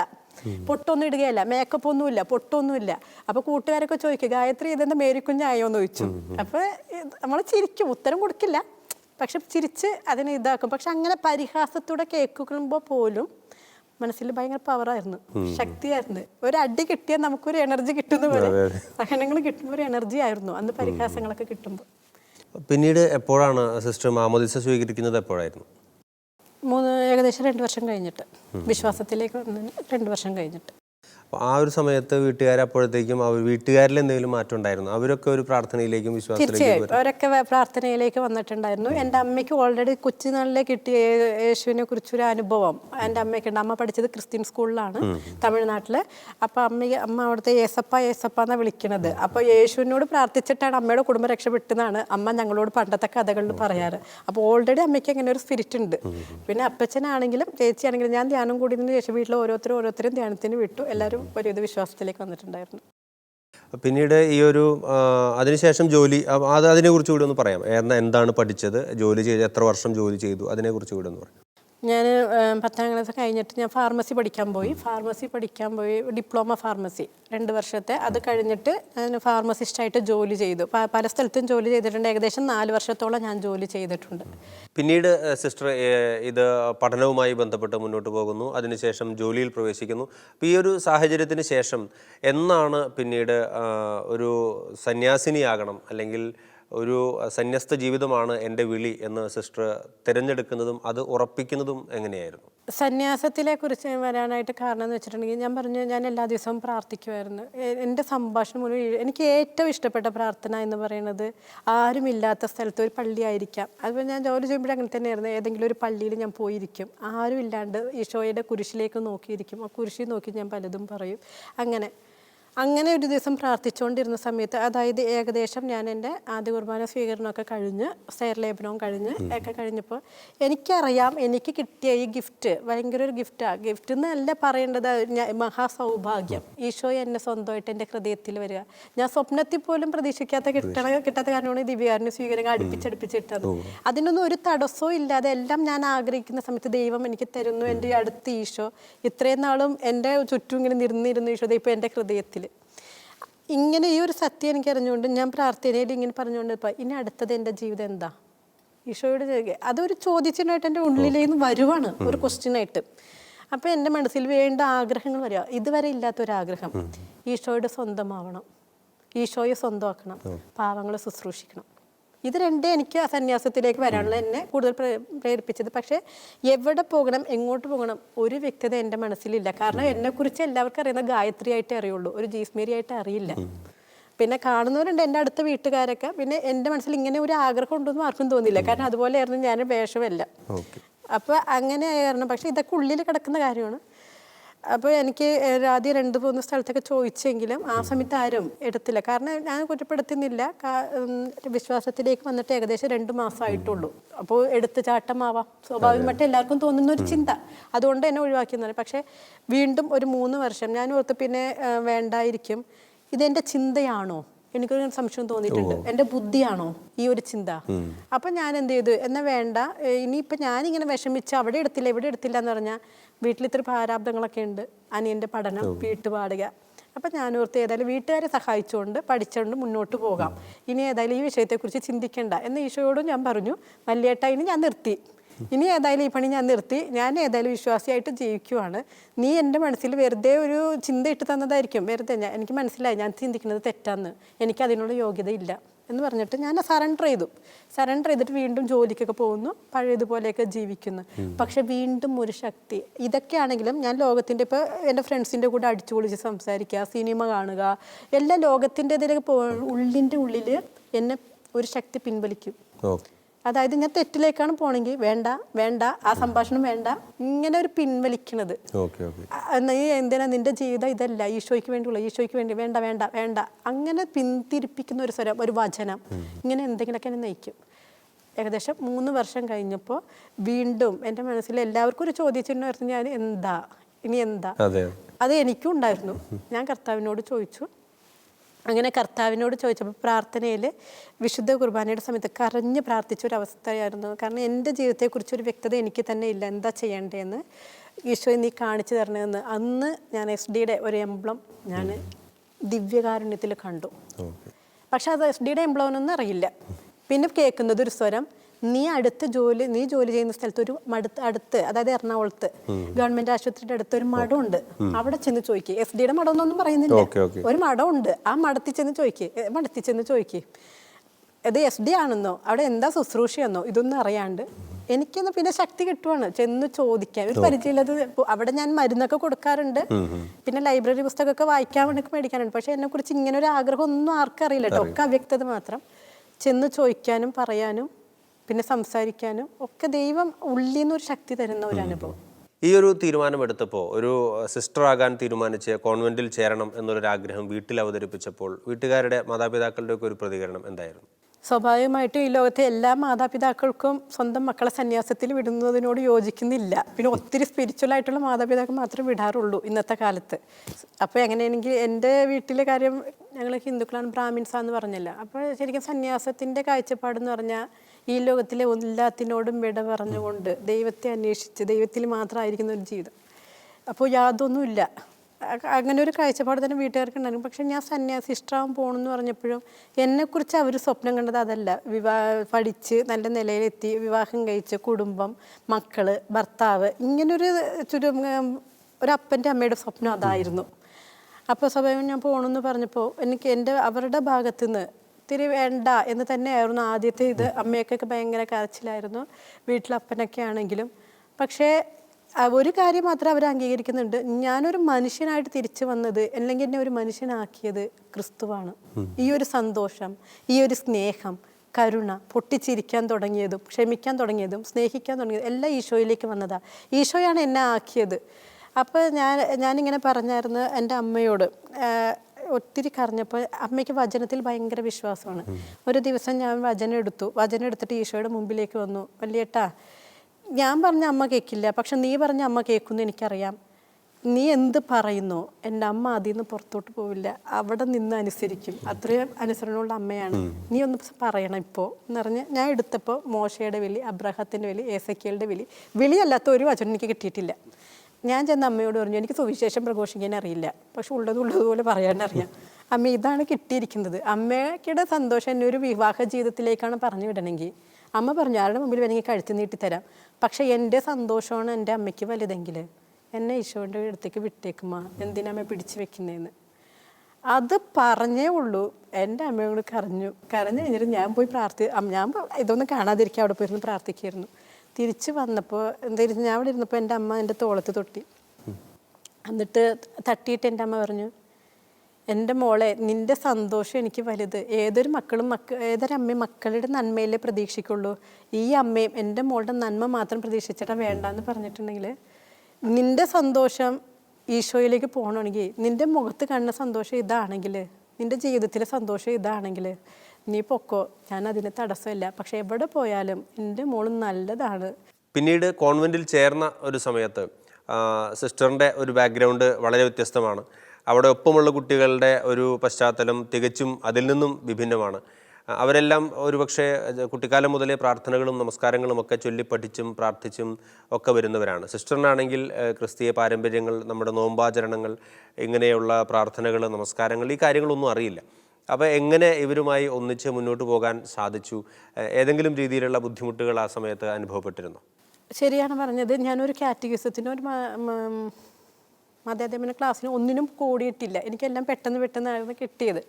പൊട്ടൊന്നും ഇടുകയല്ല മേക്കപ്പ് ഒന്നുമില്ല പൊട്ടൊന്നുമില്ല. അപ്പോൾ കൂട്ടുകാരൊക്കെ ചോദിക്കും ഗായത്രി ഇതെന്താ മേരിക്കുഞ്ഞായോ എന്ന് ചോദിച്ചു. അപ്പോൾ നമ്മൾ ചിരിക്കും ഉത്തരം കൊടുക്കില്ല. പക്ഷെ ചിരിച്ച് അതിനെ ഇതാക്കും. പക്ഷെ അങ്ങനെ പരിഹാസത്തോടെ കേൾക്കുമ്പോൾ പോലും മനസ്സിൽ ഭയങ്കര പവറായിരുന്നു ശക്തിയായിരുന്നു. ഒരു അടി കിട്ടിയാൽ നമുക്കൊരു എനർജി കിട്ടുന്ന പോലെ. സഹനങ്ങൾ കിട്ടുമ്പോൾ ഒരു എനർജി ആയിരുന്നു അന്ന് പരിഹാസങ്ങളൊക്കെ കിട്ടുമ്പോൾ. പിന്നീട് എപ്പോഴാണ് സിസ്റ്റർ മാമോദിസ സ്വീകരിക്കുന്നത് എപ്പോഴായിരുന്നു? മൂന്ന് ഏകദേശം രണ്ട് വർഷം കഴിഞ്ഞിട്ട്. വിശ്വാസത്തിലേക്ക് വന്നതിന് രണ്ട് വർഷം കഴിഞ്ഞിട്ട്. ആ ഒരു സമയത്ത് വീട്ടുകാർ അപ്പോഴത്തേക്കും അവർ വീട്ടുകാരിൽ എന്തെങ്കിലും മാറ്റം ഉണ്ടായിരുന്നു? അവരൊക്കെ ഒരു പ്രാർത്ഥനയിലേക്കും വിശ്വാസത്തിലേക്കും അവരൊക്കെ പ്രാർത്ഥനയിലേക്ക് വന്നിട്ടുണ്ടായിരുന്നു. എന്റെ അമ്മയ്ക്ക് ഓൾറെഡി കൊച്ചുനാളിലെ കിട്ടിയ യേശുവിനെ കുറിച്ചൊരു അനുഭവം എന്റെ അമ്മയ്ക്കുണ്ട് അമ്മ പഠിച്ചത് ക്രിസ്ത്യൻ സ്കൂളിലാണ് തമിഴ്നാട്ടിൽ അപ്പോൾ അമ്മ അമ്മ അവിടുത്തെ യേസപ്പ യേസപ്പ എന്നാണ് വിളിക്കുന്നത് അപ്പോൾ യേശുവിനോട് പ്രാർത്ഥിച്ചിട്ടാണ് അമ്മയുടെ കുടുംബം രക്ഷപ്പെട്ടെന്നാണ് അമ്മ ഞങ്ങളോട് പണ്ടത്തെ കഥകളിൽ പറയാറ്. അപ്പോൾ ഓൾറെഡി അമ്മയ്ക്ക് അങ്ങനെ ഒരു സ്പിരിറ്റ് ഉണ്ട്. പിന്നെ അപ്പച്ചനാണെങ്കിലും ചേച്ചിയാണെങ്കിലും ഞാൻ ധ്യാനം കൂടിയതിന് ശേഷം വീട്ടിൽ ഓരോരുത്തരും ഓരോരുത്തരും ധ്യാനത്തിന് വിട്ടു. എല്ലാവരും ഒരുവിധ വിശ്വാസത്തിലേക്ക് വന്നിട്ടുണ്ടായിരുന്നു പിന്നീട് ഈ ഒരു അതിനുശേഷം ജോലി അത് അതിനെക്കുറിച്ച് കൂടി ഒന്ന് പറയാം. എന്താണ് പഠിച്ചത്? ജോലി ചെയ്ത് എത്ര വർഷം ജോലി ചെയ്തു? അതിനെക്കുറിച്ച് കൂടി ഒന്ന് പറയാം. ഞാൻ പത്താം ക്ലാസ് കഴിഞ്ഞിട്ട് ഞാൻ ഫാർമസി പഠിക്കാൻ പോയി. ഫാർമസി പഠിക്കാൻ പോയി ഡിപ്ലോമ ഫാർമസി രണ്ട് വർഷത്തെ. അത് കഴിഞ്ഞിട്ട് ഞാൻ ഫാർമസിസ്റ്റായിട്ട് ജോലി ചെയ്തു. പല സ്ഥലത്തും ജോലി ചെയ്തിട്ടുണ്ട്. ഏകദേശം നാല് വർഷത്തോളം ഞാൻ ജോലി ചെയ്തിട്ടുണ്ട്. പിന്നീട് സിസ്റ്റർ ഇത് പഠനവുമായി ബന്ധപ്പെട്ട് മുന്നോട്ട് പോകുന്നു. അതിനുശേഷം ജോലിയിൽ പ്രവേശിക്കുന്നു. അപ്പോൾ ഈ ഒരു സാഹചര്യത്തിന് ശേഷം എന്നാണ് പിന്നീട് ഒരു സന്യാസിനിയാകണം? അല്ലെങ്കിൽ ഒരു സന്യസ്ത ജീവിതമാണ് എന്റെ വിളി എന്ന് സിസ്റ്റർ തിരഞ്ഞെടുക്കുന്നതും അത് ഉറപ്പിക്കുന്നതും എങ്ങനെയായിരുന്നു? സന്യാസത്തിലെ കുറിച്ച് വരാനായിട്ട് കാരണം എന്ന് വെച്ചിട്ടുണ്ടെങ്കിൽ ഞാൻ പറഞ്ഞു ഞാൻ എല്ലാ ദിവസവും പ്രാർത്ഥിക്കുമായിരുന്നു. എന്റെ സംഭാഷണം മുഴുവൻ എനിക്ക് ഏറ്റവും ഇഷ്ടപ്പെട്ട പ്രാർത്ഥന എന്ന് പറയുന്നത് ആരുമില്ലാത്ത സ്ഥലത്ത് ഒരു പള്ളിയായിരിക്കാം അതുപോലെ ഞാൻ ജോലി ചെയ്യുമ്പോഴും അങ്ങനെ തന്നെയായിരുന്നു. ഏതെങ്കിലും ഒരു പള്ളിയിൽ ഞാൻ പോയിരിക്കും. ആരുമില്ലാണ്ട് ഈശോയുടെ കുരിശിലേക്ക് നോക്കിയിരിക്കും. ആ കുരിശി നോക്കി ഞാൻ പലതും പറയും. അങ്ങനെ അങ്ങനെ ഒരു ദിവസം പ്രാർത്ഥിച്ചുകൊണ്ടിരുന്ന സമയത്ത് അതായത് ഏകദേശം ഞാൻ എന്റെ ആദ്യ കുർബാന സ്വീകരണമൊക്കെ കഴിഞ്ഞ് സൈർലേപനവും കഴിഞ്ഞ് ഒക്കെ കഴിഞ്ഞപ്പോൾ എനിക്കറിയാം എനിക്ക് കിട്ടിയ ഈ ഗിഫ്റ്റ് ഭയങ്കര ഒരു ഗിഫ്റ്റാണ് ഗിഫ്റ്റ് എന്നല്ല പറയേണ്ടത് മഹാസൗഭാഗ്യം. ഈശോ എന്നെ സ്വന്തമായിട്ട് എന്റെ ഹൃദയത്തിൽ വരിക. ഞാൻ സ്വപ്നത്തിൽ പോലും പ്രതീക്ഷിക്കാത്ത കിട്ടണ കിട്ടാത്ത കാരണമാണ് ദിവ്യകാരന് സ്വീകരണം അടുപ്പിച്ചടുപ്പിച്ചിട്ടത് അതിനൊന്നും ഒരു തടസ്സവും ഇല്ലാതെ എല്ലാം ഞാൻ ആഗ്രഹിക്കുന്ന സമയത്ത് ദൈവം എനിക്ക് തരുന്നു എന്റെ അടുത്ത് ഈശോ. ഇത്രയും നാളും എന്റെ ചുറ്റും ഇങ്ങനെ നിരുന്നിരുന്നു ഈശോ. ഇപ്പോൾ എന്റെ ഹൃദയത്തിൽ ഇങ്ങനെ ഈ ഒരു സത്യം എനിക്ക് അറിഞ്ഞുകൊണ്ട് ഞാൻ പ്രാർത്ഥനയിൽ ഇങ്ങനെ പറഞ്ഞുകൊണ്ട് ഇപ്പം ഇനി അടുത്തത് എന്റെ ജീവിതം എന്താ? ഈശോയോട് അതൊരു ചോദ്യത്തിനായിട്ട് എന്റെ ഉള്ളിലേന്ന് വരുവാണ് ഒരു ക്വസ്റ്റ്യനായിട്ട് അപ്പം എന്റെ മനസ്സിൽ വേണ്ട ആഗ്രഹങ്ങൾ വരിക. ഇതുവരെ ഇല്ലാത്തൊരാഗ്രഹം. ഈശോയുടെ സ്വന്തമാവണം. ഈശോയെ സ്വന്തമാക്കണം. പാവങ്ങളെ ശുശ്രൂഷിക്കണം. ഇത് രണ്ടേ എനിക്ക് ആ സന്യാസത്തിലേക്ക് വരാനുള്ള എന്നെ കൂടുതൽ പ്രേരിപ്പിച്ചത്. പക്ഷേ എവിടെ പോകണം എങ്ങോട്ട് പോകണം ഒരു വ്യക്തത എന്റെ മനസ്സിലില്ല. കാരണം എന്നെക്കുറിച്ച് എല്ലാവർക്കും അറിയുന്ന ഗായത്രി ആയിട്ടേ അറിയുള്ളൂ. ഒരു ജീസ്മേരി ആയിട്ട് അറിയില്ല. പിന്നെ കാണുന്നവരുണ്ട് എന്റെ അടുത്ത വീട്ടുകാരൊക്കെ. പിന്നെ എന്റെ മനസ്സിൽ ഇങ്ങനെ ഒരു ആഗ്രഹം ഉണ്ടെന്നും ആർക്കും തോന്നില്ല. കാരണം അതുപോലെ ആയിരുന്നു ഞാൻ വേഷമല്ല അപ്പോൾ അങ്ങനെ ആയിരുന്നു പക്ഷേ ഇതൊക്കെ ഉള്ളിൽ കിടക്കുന്ന കാര്യമാണ്. അപ്പോൾ എനിക്ക് ആദ്യം രണ്ട് മൂന്ന് സ്ഥലത്തൊക്കെ ചോദിച്ചെങ്കിലും ആ സമയത്ത് ആരും എടുത്തില്ല. കാരണം ഞാൻ കുറ്റപ്പെടുത്തുന്നില്ല. വിശ്വാസത്തിലേക്ക് വന്നിട്ട് ഏകദേശം രണ്ട് മാസമായിട്ടുള്ളൂ. അപ്പോൾ എടുത്ത് ചാട്ടമാവാം. സ്വാഭാവികമായിട്ട് എല്ലാവർക്കും തോന്നുന്ന ഒരു ചിന്ത. അതുകൊണ്ട് എന്നെ ഒഴിവാക്കിയെന്നാണ് പക്ഷേ വീണ്ടും ഒരു മൂന്ന് വർഷം. ഞാൻ ഓർത്ത് പിന്നെ വേണ്ടായിരിക്കും. ഇതെന്റെ ചിന്തയാണോ? എനിക്കൊരു സംശയം തോന്നിയിട്ടുണ്ട്. എന്റെ ബുദ്ധിയാണോ ഈ ഒരു ചിന്ത? അപ്പൊ ഞാൻ എന്ത് ചെയ്തു എന്നാ വേണ്ട ഏഹ് ഞാൻ ഇങ്ങനെ വിഷമിച്ച് അവിടെ എടുത്തില്ല ഇവിടെ എടുത്തില്ല എന്ന് പറഞ്ഞാൽ വീട്ടിൽ ഇത്തിരി പ്രാരാബ്ദങ്ങളൊക്കെ ഉണ്ട്. അനിയന്റെ പഠനം വീട്ടുപാടുക അപ്പം ഞാൻ ഓർത്ത് ഏതായാലും വീട്ടുകാരെ സഹായിച്ചുകൊണ്ട് പഠിച്ചുകൊണ്ട് മുന്നോട്ട് പോകാം. ഇനി ഏതായാലും ഈ വിഷയത്തെക്കുറിച്ച് ചിന്തിക്കേണ്ട എന്ന് ഈശോയോടും ഞാൻ പറഞ്ഞു. വല്യേട്ട ഇനി ഞാൻ നിർത്തി. ഇനി ഏതായാലും ഈ പണി ഞാൻ നിർത്തി. ഞാൻ ഏതായാലും വിശ്വാസിയായിട്ട് ജീവിക്കുവാണ്. നീ എന്റെ മനസ്സിൽ വെറുതെ ഒരു ചിന്ത ഇട്ട് തന്നതായിരിക്കും. വെറുതെ ഞാൻ എനിക്ക് മനസ്സിലായി. ഞാൻ ചിന്തിക്കുന്നത് തെറ്റാന്ന്. എനിക്ക് അതിനുള്ള യോഗ്യത ഇല്ല എന്ന് പറഞ്ഞിട്ട് ഞാൻ സറണ്ടർ ചെയ്തു. സറണ്ടർ ചെയ്തിട്ട് വീണ്ടും ജോലിക്കൊക്കെ പോകുന്നു. പഴയതുപോലെയൊക്കെ ജീവിക്കുന്നു. പക്ഷെ വീണ്ടും ഒരു ശക്തി. ഇതൊക്കെയാണെങ്കിലും ഞാൻ ലോകത്തിന്റെ ഇപ്പോൾ എന്റെ ഫ്രണ്ട്സിന്റെ കൂടെ അടിച്ചു പൊളിച്ച് സംസാരിക്കുക സിനിമ കാണുക എല്ലാ ലോകത്തിന്റെ ഇതിലൊക്കെ പോ ഉള്ളിന്റെ ഉള്ളിൽ എന്നെ ഒരു ശക്തി പിൻവലിക്കും. അതായത് ഞാൻ തെറ്റിലേക്കാണ് പോണെങ്കിൽ വേണ്ട വേണ്ട ആ സംഭാഷണം വേണ്ട. ഇങ്ങനെ ഒരു പിൻവലിക്കണത്. നീ എന്തിനാ നിന്റെ ജീവിതം ഇതല്ല ഈശോയ്ക്ക് വേണ്ടിയുള്ള ഈശോയ്ക്ക് വേണ്ടി വേണ്ട വേണ്ട വേണ്ട. അങ്ങനെ പിന്തിരിപ്പിക്കുന്ന ഒരു സ്വരം ഒരു വചനം. ഇങ്ങനെ എന്തെങ്കിലുമൊക്കെ എന്നെ നയിക്കും. ഏകദേശം മൂന്ന് വർഷം കഴിഞ്ഞപ്പോൾ വീണ്ടും എന്റെ മനസ്സിൽ എല്ലാവർക്കും ഒരു ചോദ്യചിഹ്നമായിരുന്നു ഞാൻ എന്താ? ഇനി എന്താ? അത് എനിക്കും ഉണ്ടായിരുന്നു. ഞാൻ കർത്താവിനോട് ചോദിച്ചു അങ്ങനെ കർത്താവിനോട് ചോദിച്ചപ്പോൾ പ്രാർത്ഥനയിൽ വിശുദ്ധ കുർബാനയുടെ സമയത്ത് കരഞ്ഞ് പ്രാർത്ഥിച്ച ഒരു അവസ്ഥയായിരുന്നു കാരണം എന്റെ ജീവിതത്തെക്കുറിച്ച് ഒരു വ്യക്തത എനിക്ക് തന്നെ ഇല്ല. എന്താ ചെയ്യേണ്ടതെന്ന് ഈശോയെ നീ കാണിച്ചു തരണമെന്ന് അന്ന് ഞാൻ എസ് ഡിയുടെ ഒരു എംബ്ലം ഞാൻ ദിവ്യകാരുണ്യത്തിൽ കണ്ടു. പക്ഷെ അത് എസ് ഡിയുടെ എംബ്ലം അറിയില്ല പിന്നെ കേൾക്കുന്നത് ഒരു സ്വരം. നീ അടുത്ത് ജോലി നീ ജോലി ചെയ്യുന്ന സ്ഥലത്ത് ഒരു മടുത്ത് അടുത്ത് അതായത് എറണാകുളത്ത് ഗവൺമെന്റ് ആശുപത്രിയുടെ അടുത്ത് ഒരു മഠമുണ്ട് അവിടെ ചെന്ന് ചോദിക്കുക എസ് ഡിയുടെ മഠം എന്നൊന്നും പറയുന്നില്ല ഒരു മഠമുണ്ട്. ആ മഠത്തിൽ ചെന്ന് ചോദിക്കുക മഠത്തിൽ ചെന്ന് ചോദിക്കുക ഇത് എസ് ഡി ആണെന്നോ അവിടെ എന്താ ശുശ്രൂഷയെന്നോ? ഇതൊന്നും അറിയാണ്ട് എനിക്കൊന്ന് പിന്നെ ശക്തി കിട്ടുവാണ് ചെന്ന് ചോദിക്കാൻ. ഒരു പരിചയമില്ലത് അവിടെ ഞാൻ മരുന്നൊക്കെ കൊടുക്കാറുണ്ട്. പിന്നെ ലൈബ്രറി പുസ്തകമൊക്കെ വായിക്കാൻ വേണ്ടി മേടിക്കാനുണ്ട് പക്ഷെ എന്നെ കുറിച്ച് ഇങ്ങനെ ഒരു ആഗ്രഹം ഒന്നും ആർക്കും അറിയില്ല. കേട്ടോ ഒക്കെ അവ്യക്തത മാത്രം. ചെന്ന് ചോദിക്കാനും പറയാനും പിന്നെ സംസാരിക്കാനും ഒക്കെ ദൈവം ഉള്ളിൽ നിന്ന് ഒരു ശക്തി തരുന്ന ഒരു അനുഭവം. ഈ ഒരു തീരുമാനമെടുത്തപ്പോൾ ഒരു സിസ്റ്റർ ആകാൻ തീരുമാനിച്ച് കോൺവെന്റിൽ ചേരണം എന്നൊരു ആഗ്രഹം വീട്ടിൽ അവതരിപ്പിച്ചപ്പോൾ വീട്ടുകാരുടെ മാതാപിതാക്കളുടെ ഒക്കെ ഒരു പ്രതികരണം എന്തായിരുന്നു? സ്വാഭാവികമായിട്ടും ഈ ലോകത്തെ എല്ലാ മാതാപിതാക്കൾക്കും സ്വന്തം മക്കളെ സന്യാസത്തിൽ വിടുന്നതിനോട് യോജിക്കുന്നില്ല. പിന്നെ ഒത്തിരി സ്പിരിച്വൽ ആയിട്ടുള്ള മാതാപിതാക്കൾ മാത്രമേ വിടാറുള്ളൂ ഇന്നത്തെ കാലത്ത്. അപ്പോൾ എങ്ങനെയാണെങ്കിൽ എന്റെ വീട്ടിലെ കാര്യം ഞങ്ങൾ ഹിന്ദുക്കളാണ് ബ്രാഹ്മിൻസാന്ന് പറഞ്ഞല്ലോ. അപ്പോൾ ശരിക്കും സന്യാസത്തിന്റെ കാഴ്ചപ്പാടെന്ന് പറഞ്ഞാൽ ഈ ലോകത്തിലെ എല്ലാത്തിനോടും വിട പറഞ്ഞുകൊണ്ട് ദൈവത്തെ അന്വേഷിച്ച് ദൈവത്തിൽ മാത്രമായിരിക്കുന്ന ഒരു ജീവിതം. അപ്പോൾ യാതൊന്നുമില്ല. അങ്ങനെ ഒരു കാഴ്ചപ്പാട് തന്നെ വീട്ടുകാർക്ക് ഉണ്ടായിരുന്നു. പക്ഷെ ഞാൻ സന്യാസി ഇഷ്ടമാവാൻ പോകണമെന്ന് പറഞ്ഞപ്പോഴും എന്നെക്കുറിച്ച് അവർ സ്വപ്നം കണ്ടത് അതല്ല. വിവാഹ പഠിച്ച് നല്ല നിലയിലെത്തി വിവാഹം കഴിച്ച് കുടുംബം മക്കൾ ഭർത്താവ് ഇങ്ങനൊരു ചുരു ഒരു അപ്പന്റെ അമ്മയുടെ സ്വപ്നം അതായിരുന്നു. അപ്പോൾ സ്വഭാവം ഞാൻ പോകണമെന്ന് പറഞ്ഞപ്പോൾ എനിക്ക് എന്റെ അവരുടെ ഭാഗത്തുനിന്ന് ഇത്തിരി വേണ്ട എന്ന് തന്നെയായിരുന്നു ആദ്യത്തെ ഇത്. അമ്മയൊക്കെ ഭയങ്കര കരച്ചിലായിരുന്നു. വീട്ടിൽ അപ്പനൊക്കെ ആണെങ്കിലും. പക്ഷേ ഒരു കാര്യം മാത്രം അവർ അംഗീകരിക്കുന്നുണ്ട്. ഞാനൊരു മനുഷ്യനായിട്ട് തിരിച്ചു വന്നത് അല്ലെങ്കിൽ എന്നെ ഒരു മനുഷ്യനാക്കിയത് ക്രിസ്തുവാണ്. ഈ ഒരു സന്തോഷം ഈ ഒരു സ്നേഹം കരുണ പൊട്ടിച്ചിരിക്കാൻ തുടങ്ങിയതും ക്ഷമിക്കാൻ തുടങ്ങിയതും സ്നേഹിക്കാൻ തുടങ്ങിയതും എല്ലാം ഈശോയിലേക്ക് വന്നതാണ് ഈശോയാണ് എന്നെ ആക്കിയത്. അപ്പോൾ ഞാൻ ഞാനിങ്ങനെ പറഞ്ഞായിരുന്നു എന്റെ അമ്മയോട് ഒത്തിരി കരഞ്ഞപ്പോൾ അമ്മയ്ക്ക് വചനത്തിൽ ഭയങ്കര വിശ്വാസമാണ്. ഒരു ദിവസം ഞാൻ വചനം എടുത്തു. വചനം എടുത്തിട്ട് ഈശോയുടെ മുമ്പിലേക്ക് വന്നു. വല്യേട്ടാ ഞാൻ പറഞ്ഞ അമ്മ കേൾക്കില്ല പക്ഷെ നീ പറഞ്ഞ അമ്മ കേൾക്കുമെന്ന് എനിക്കറിയാം. നീ എന്ത് പറയുന്നു എന്റെ അമ്മ അതിൽ നിന്ന് പുറത്തോട്ട് പോവില്ല. അവിടെ നിന്ന് അനുസരിക്കും. അത്രയും അനുസരണമുള്ള അമ്മയാണ്. നീ ഒന്ന് പറയണം ഇപ്പോൾ. എന്ന് പറഞ്ഞ് ഞാൻ എടുത്തപ്പോൾ മോശയുടെ വിളി അബ്രഹത്തിന്റെ വിളി ഏസക്കിയലിന്റെ വിളി. വിളിയല്ലാത്ത ഒരു വചനം എനിക്ക് കിട്ടിയിട്ടില്ല. ഞാൻ ചെന്ന് അമ്മയോട് പറഞ്ഞു എനിക്ക് സുവിശേഷം പ്രഘോഷിക്കാൻ അറിയില്ല. പക്ഷെ ഉള്ളത് ഉള്ളതുപോലെ പറയാനറിയാം അമ്മ ഇതാണ് കിട്ടിയിരിക്കുന്നത്. അമ്മയ്ക്കുടെ സന്തോഷം എന്നെ ഒരു വിവാഹ ജീവിതത്തിലേക്കാണ് പറഞ്ഞു വിടണമെങ്കിൽ. അമ്മ പറഞ്ഞു ആരുടെ മുമ്പിൽ വേണമെങ്കിൽ കഴുത്ത് നീട്ടിത്തരാം പക്ഷെ എന്റെ സന്തോഷമാണ് എന്റെ അമ്മയ്ക്ക് വലുതെങ്കിൽ. എന്നെ ഈശോന്റെ അടുത്തേക്ക് വിട്ടേക്കുമാ. എന്തിനമ്മ പിടിച്ചു വെക്കുന്നതെന്ന് അത് പറഞ്ഞേ ഉള്ളൂ. എന്റെ അമ്മയോട് കരഞ്ഞു. കരഞ്ഞു കഴിഞ്ഞിട്ട് ഞാൻ പോയി പ്രാർത്ഥി ഞാൻ ഇതൊന്നും കാണാതിരിക്കുക അവിടെ പോയിരുന്നു പ്രാർത്ഥിക്കായിരുന്നു തിരിച്ച് വന്നപ്പോൾ തിരിച്ച് ഞാൻ അവിടെ ഇരുന്നപ്പോൾ എന്റെ അമ്മ എന്റെ തോളത്ത് തൊട്ടി. എന്നിട്ട് തട്ടിയിട്ട് എന്റെ അമ്മ പറഞ്ഞു എന്റെ മോളെ നിന്റെ സന്തോഷം എനിക്ക് വലുത്. ഏതൊരു മക്കളും മക്ക ഏതൊരമ്മയും മക്കളുടെ നന്മയിലേ പ്രതീക്ഷിക്കുള്ളൂ. ഈ അമ്മയും എന്റെ മോളുടെ നന്മ മാത്രം പ്രതീക്ഷിച്ചിട്ടാ വേണ്ടാന്ന് പറഞ്ഞിട്ടുണ്ടെങ്കിൽ നിന്റെ സന്തോഷം ഈശോയിലേക്ക് പോകണമെങ്കിൽ നിന്റെ മുഖത്ത് കാണുന്ന സന്തോഷം ഇതാണെങ്കിൽ നിന്റെ ജീവിതത്തിലെ സന്തോഷം ഇതാണെങ്കിൽ നീ പൊക്കോ ഞാൻ അതിന് തടസ്സമില്ല. പക്ഷെ എവിടെ പോയാലും എന്റെ മോൾ നല്ലതാണ്. പിന്നീട് കോൺവെന്റിൽ ചേർന്ന ഒരു സമയത്ത് സിസ്റ്ററിന്റെ ഒരു ബാക്ക്ഗ്രൗണ്ട് വളരെ വ്യത്യസ്തമാണ്. അവിടെ ഒപ്പമുള്ള കുട്ടികളുടെ ഒരു പശ്ചാത്തലം തികച്ചും അതിൽ നിന്നും വിഭിന്നമാണ്. അവരെല്ലാം ഒരുപക്ഷെ കുട്ടിക്കാലം മുതലേ പ്രാർത്ഥനകളും നമസ്കാരങ്ങളും ഒക്കെ ചൊല്ലി പഠിച്ചും പ്രാർത്ഥിച്ചും ഒക്കെ വരുന്നവരാണ്. സിസ്റ്ററിനാണെങ്കിൽ ക്രിസ്തീയ പാരമ്പര്യങ്ങൾ നമ്മുടെ നോമ്പാചരണങ്ങൾ ഇങ്ങനെയുള്ള പ്രാർത്ഥനകൾ നമസ്കാരങ്ങൾ ഈ കാര്യങ്ങളൊന്നും അറിയില്ല. അപ്പോൾ എങ്ങനെ ഇവരുമായി ഒന്നിച്ച് മുന്നോട്ട് പോകാൻ സാധിച്ചു? ഏതെങ്കിലും രീതിയിലുള്ള ബുദ്ധിമുട്ടുകൾ ആ സമയത്ത് അനുഭവപ്പെട്ടിരുന്നു? ശരിയാണ് പറഞ്ഞത്. ഞാനൊരു കാറ്റഗിസത്തിന് ഒരു മതാധ്യാപന ക്ലാസ്സിന് ഒന്നിനും കൂടിയിട്ടില്ല. എനിക്കെല്ലാം പെട്ടെന്ന് പെട്ടെന്നായിരുന്നു കിട്ടിയത്.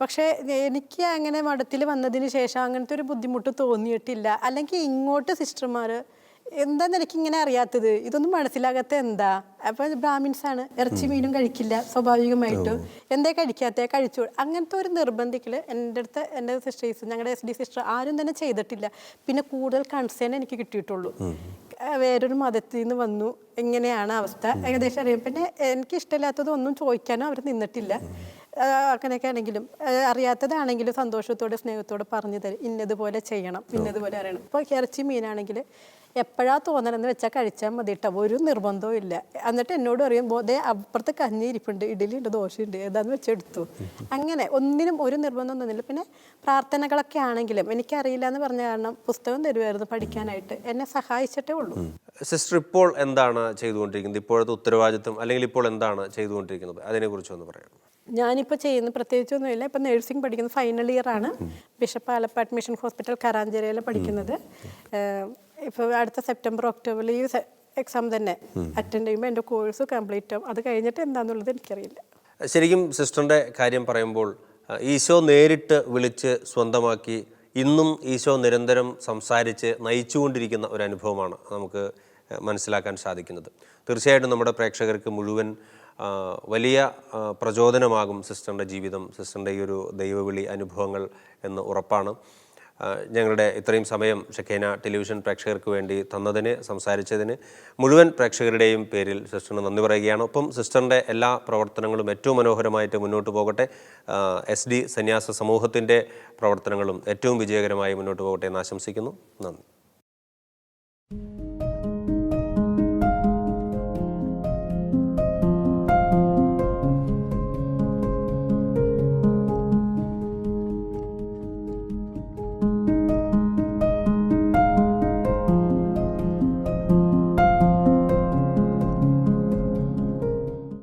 പക്ഷേ എനിക്ക് അങ്ങനെ മഠത്തിൽ വന്നതിന് ശേഷം അങ്ങനത്തെ ഒരു ബുദ്ധിമുട്ട് തോന്നിയിട്ടില്ല. അല്ലെങ്കിൽ ഇങ്ങോട്ട് സിസ്റ്റർമാർ എന്താന്ന് നിനക്ക് ഇങ്ങനെ അറിയാത്തത്? ഇതൊന്നും മനസ്സിലാകാത്ത എന്താ? അപ്പൊ ബ്രാഹ്മിൻസ് ആണ് ഇറച്ചി മീനും കഴിക്കില്ല സ്വാഭാവികമായിട്ടും. എന്തേ കഴിക്കാത്ത? കഴിച്ചു. അങ്ങനത്തെ ഒരു നിർബന്ധിക്കൽ എന്റെ അടുത്ത് എന്റെ സിസ്റ്റേഴ്സ് ഞങ്ങളുടെ എസ് ഡി സിസ്റ്റർ ആരും തന്നെ ചെയ്തിട്ടില്ല. പിന്നെ കൂടുതൽ കൺസേൺ എനിക്ക് കിട്ടിയിട്ടുള്ളൂ. വേറൊരു മതത്തിൽ നിന്ന് വന്നു. എങ്ങനെയാണ് അവസ്ഥ. ഏകദേശം അറിയാം. പിന്നെ എനിക്ക് ഇഷ്ടമില്ലാത്തത് ഒന്നും ചോദിക്കാനോ അവർ നിന്നിട്ടില്ല. അങ്ങനെയൊക്കെ ആണെങ്കിലും അറിയാത്തതാണെങ്കിലും സന്തോഷത്തോടെ സ്നേഹത്തോടെ പറഞ്ഞു തരും. ഇന്നതുപോലെ ചെയ്യണം ഇന്നതുപോലെ അറിയണം. ഇപ്പോൾ ഇറച്ചി മീനാണെങ്കിൽ എപ്പോഴാ തോന്നണമെന്ന് വെച്ചാൽ കഴിച്ചാൽ മതി കേട്ടോ ഒരു നിർബന്ധവും ഇല്ല. എന്നിട്ട് എന്നോട് പറയും അതേ അപ്പുറത്ത് കഞ്ഞി ഇരിപ്പുണ്ട് ഇഡലി ഉണ്ട് ദോശയുണ്ട് ഏതാന്ന് വെച്ചെടുത്തു അങ്ങനെ ഒന്നിനും ഒരു നിർബന്ധം തോന്നില്ല. പിന്നെ പ്രാർത്ഥനകളൊക്കെ ആണെങ്കിലും എനിക്കറിയില്ല എന്ന് പറഞ്ഞ കാരണം പുസ്തകം തരുമായിരുന്നു പഠിക്കാനായിട്ട്. എന്നെ സഹായിച്ചിട്ടേ ഉള്ളൂ. സിസ്റ്റർ ഇപ്പോൾ എന്താണ് ചെയ്തുകൊണ്ടിരിക്കുന്നത്? ഇപ്പോഴത്തെ ഉത്തരവാദിത്വം അല്ലെങ്കിൽ ഇപ്പോൾ എന്താണ് ചെയ്തുകൊണ്ടിരിക്കുന്നത്? അതിനെക്കുറിച്ച് ഒന്ന് പറയാം ഞാനിപ്പോൾ ചെയ്യുന്ന പ്രത്യേകിച്ചൊന്നുമില്ല. ഇപ്പം നഴ്സിംഗ് പഠിക്കുന്നത് ഫൈനൽ ഇയർ ആണ്. ബിഷപ്പ് ആലപ്പാട്ട് മിഷൻ ഹോസ്പിറ്റൽ കറാഞ്ചേരിയിൽ പഠിക്കുന്നത്. ഇപ്പോൾ അടുത്ത സെപ്റ്റംബർ ഒക്ടോബറിൽ ഈ എക്സാം തന്നെ അറ്റൻഡ് ചെയ്യുമ്പോൾ എന്റെ കോഴ്സ് കംപ്ലീറ്റ് ആവും. അത് കഴിഞ്ഞിട്ട് എന്താണെന്നുള്ളത് എനിക്കറിയില്ല. ശരിക്കും സിസ്റ്ററിന്റെ കാര്യം പറയുമ്പോൾ ഈശോ നേരിട്ട് വിളിച്ച് സ്വന്തമാക്കി ഇന്നും ഈശോ നിരന്തരം സംസാരിച്ച് നയിച്ചുകൊണ്ടിരിക്കുന്ന ഒരു അനുഭവമാണ് നമുക്ക് മനസ്സിലാക്കാൻ സാധിക്കുന്നത്. തീർച്ചയായിട്ടും നമ്മുടെ പ്രേക്ഷകർക്ക് മുഴുവൻ വലിയ പ്രചോദനമാകും സിസ്റ്ററിന്റെ ജീവിതം സിസ്റ്ററിന്റെ ഈ ഒരു ദൈവവിളി അനുഭവങ്ങൾ എന്ന് ഉറപ്പാണ്. ഞങ്ങളുടെ ഇത്രയും സമയം ഷെഖേന ടെലിവിഷൻ പ്രേക്ഷകർക്ക് വേണ്ടി തന്നതിന് സംസാരിച്ചതിന് മുഴുവൻ പ്രേക്ഷകരുടെയും പേരിൽ സിസ്റ്ററിന് നന്ദി പറയുകയാണ്. ഒപ്പം സിസ്റ്ററിന്റെ എല്ലാ പ്രവർത്തനങ്ങളും ഏറ്റവും മനോഹരമായിട്ട് മുന്നോട്ട് പോകട്ടെ. എസ് ഡി സന്യാസ സമൂഹത്തിന്റെ പ്രവർത്തനങ്ങളും ഏറ്റവും വിജയകരമായി മുന്നോട്ട് പോകട്ടെ എന്ന് ആശംസിക്കുന്നു. നന്ദി.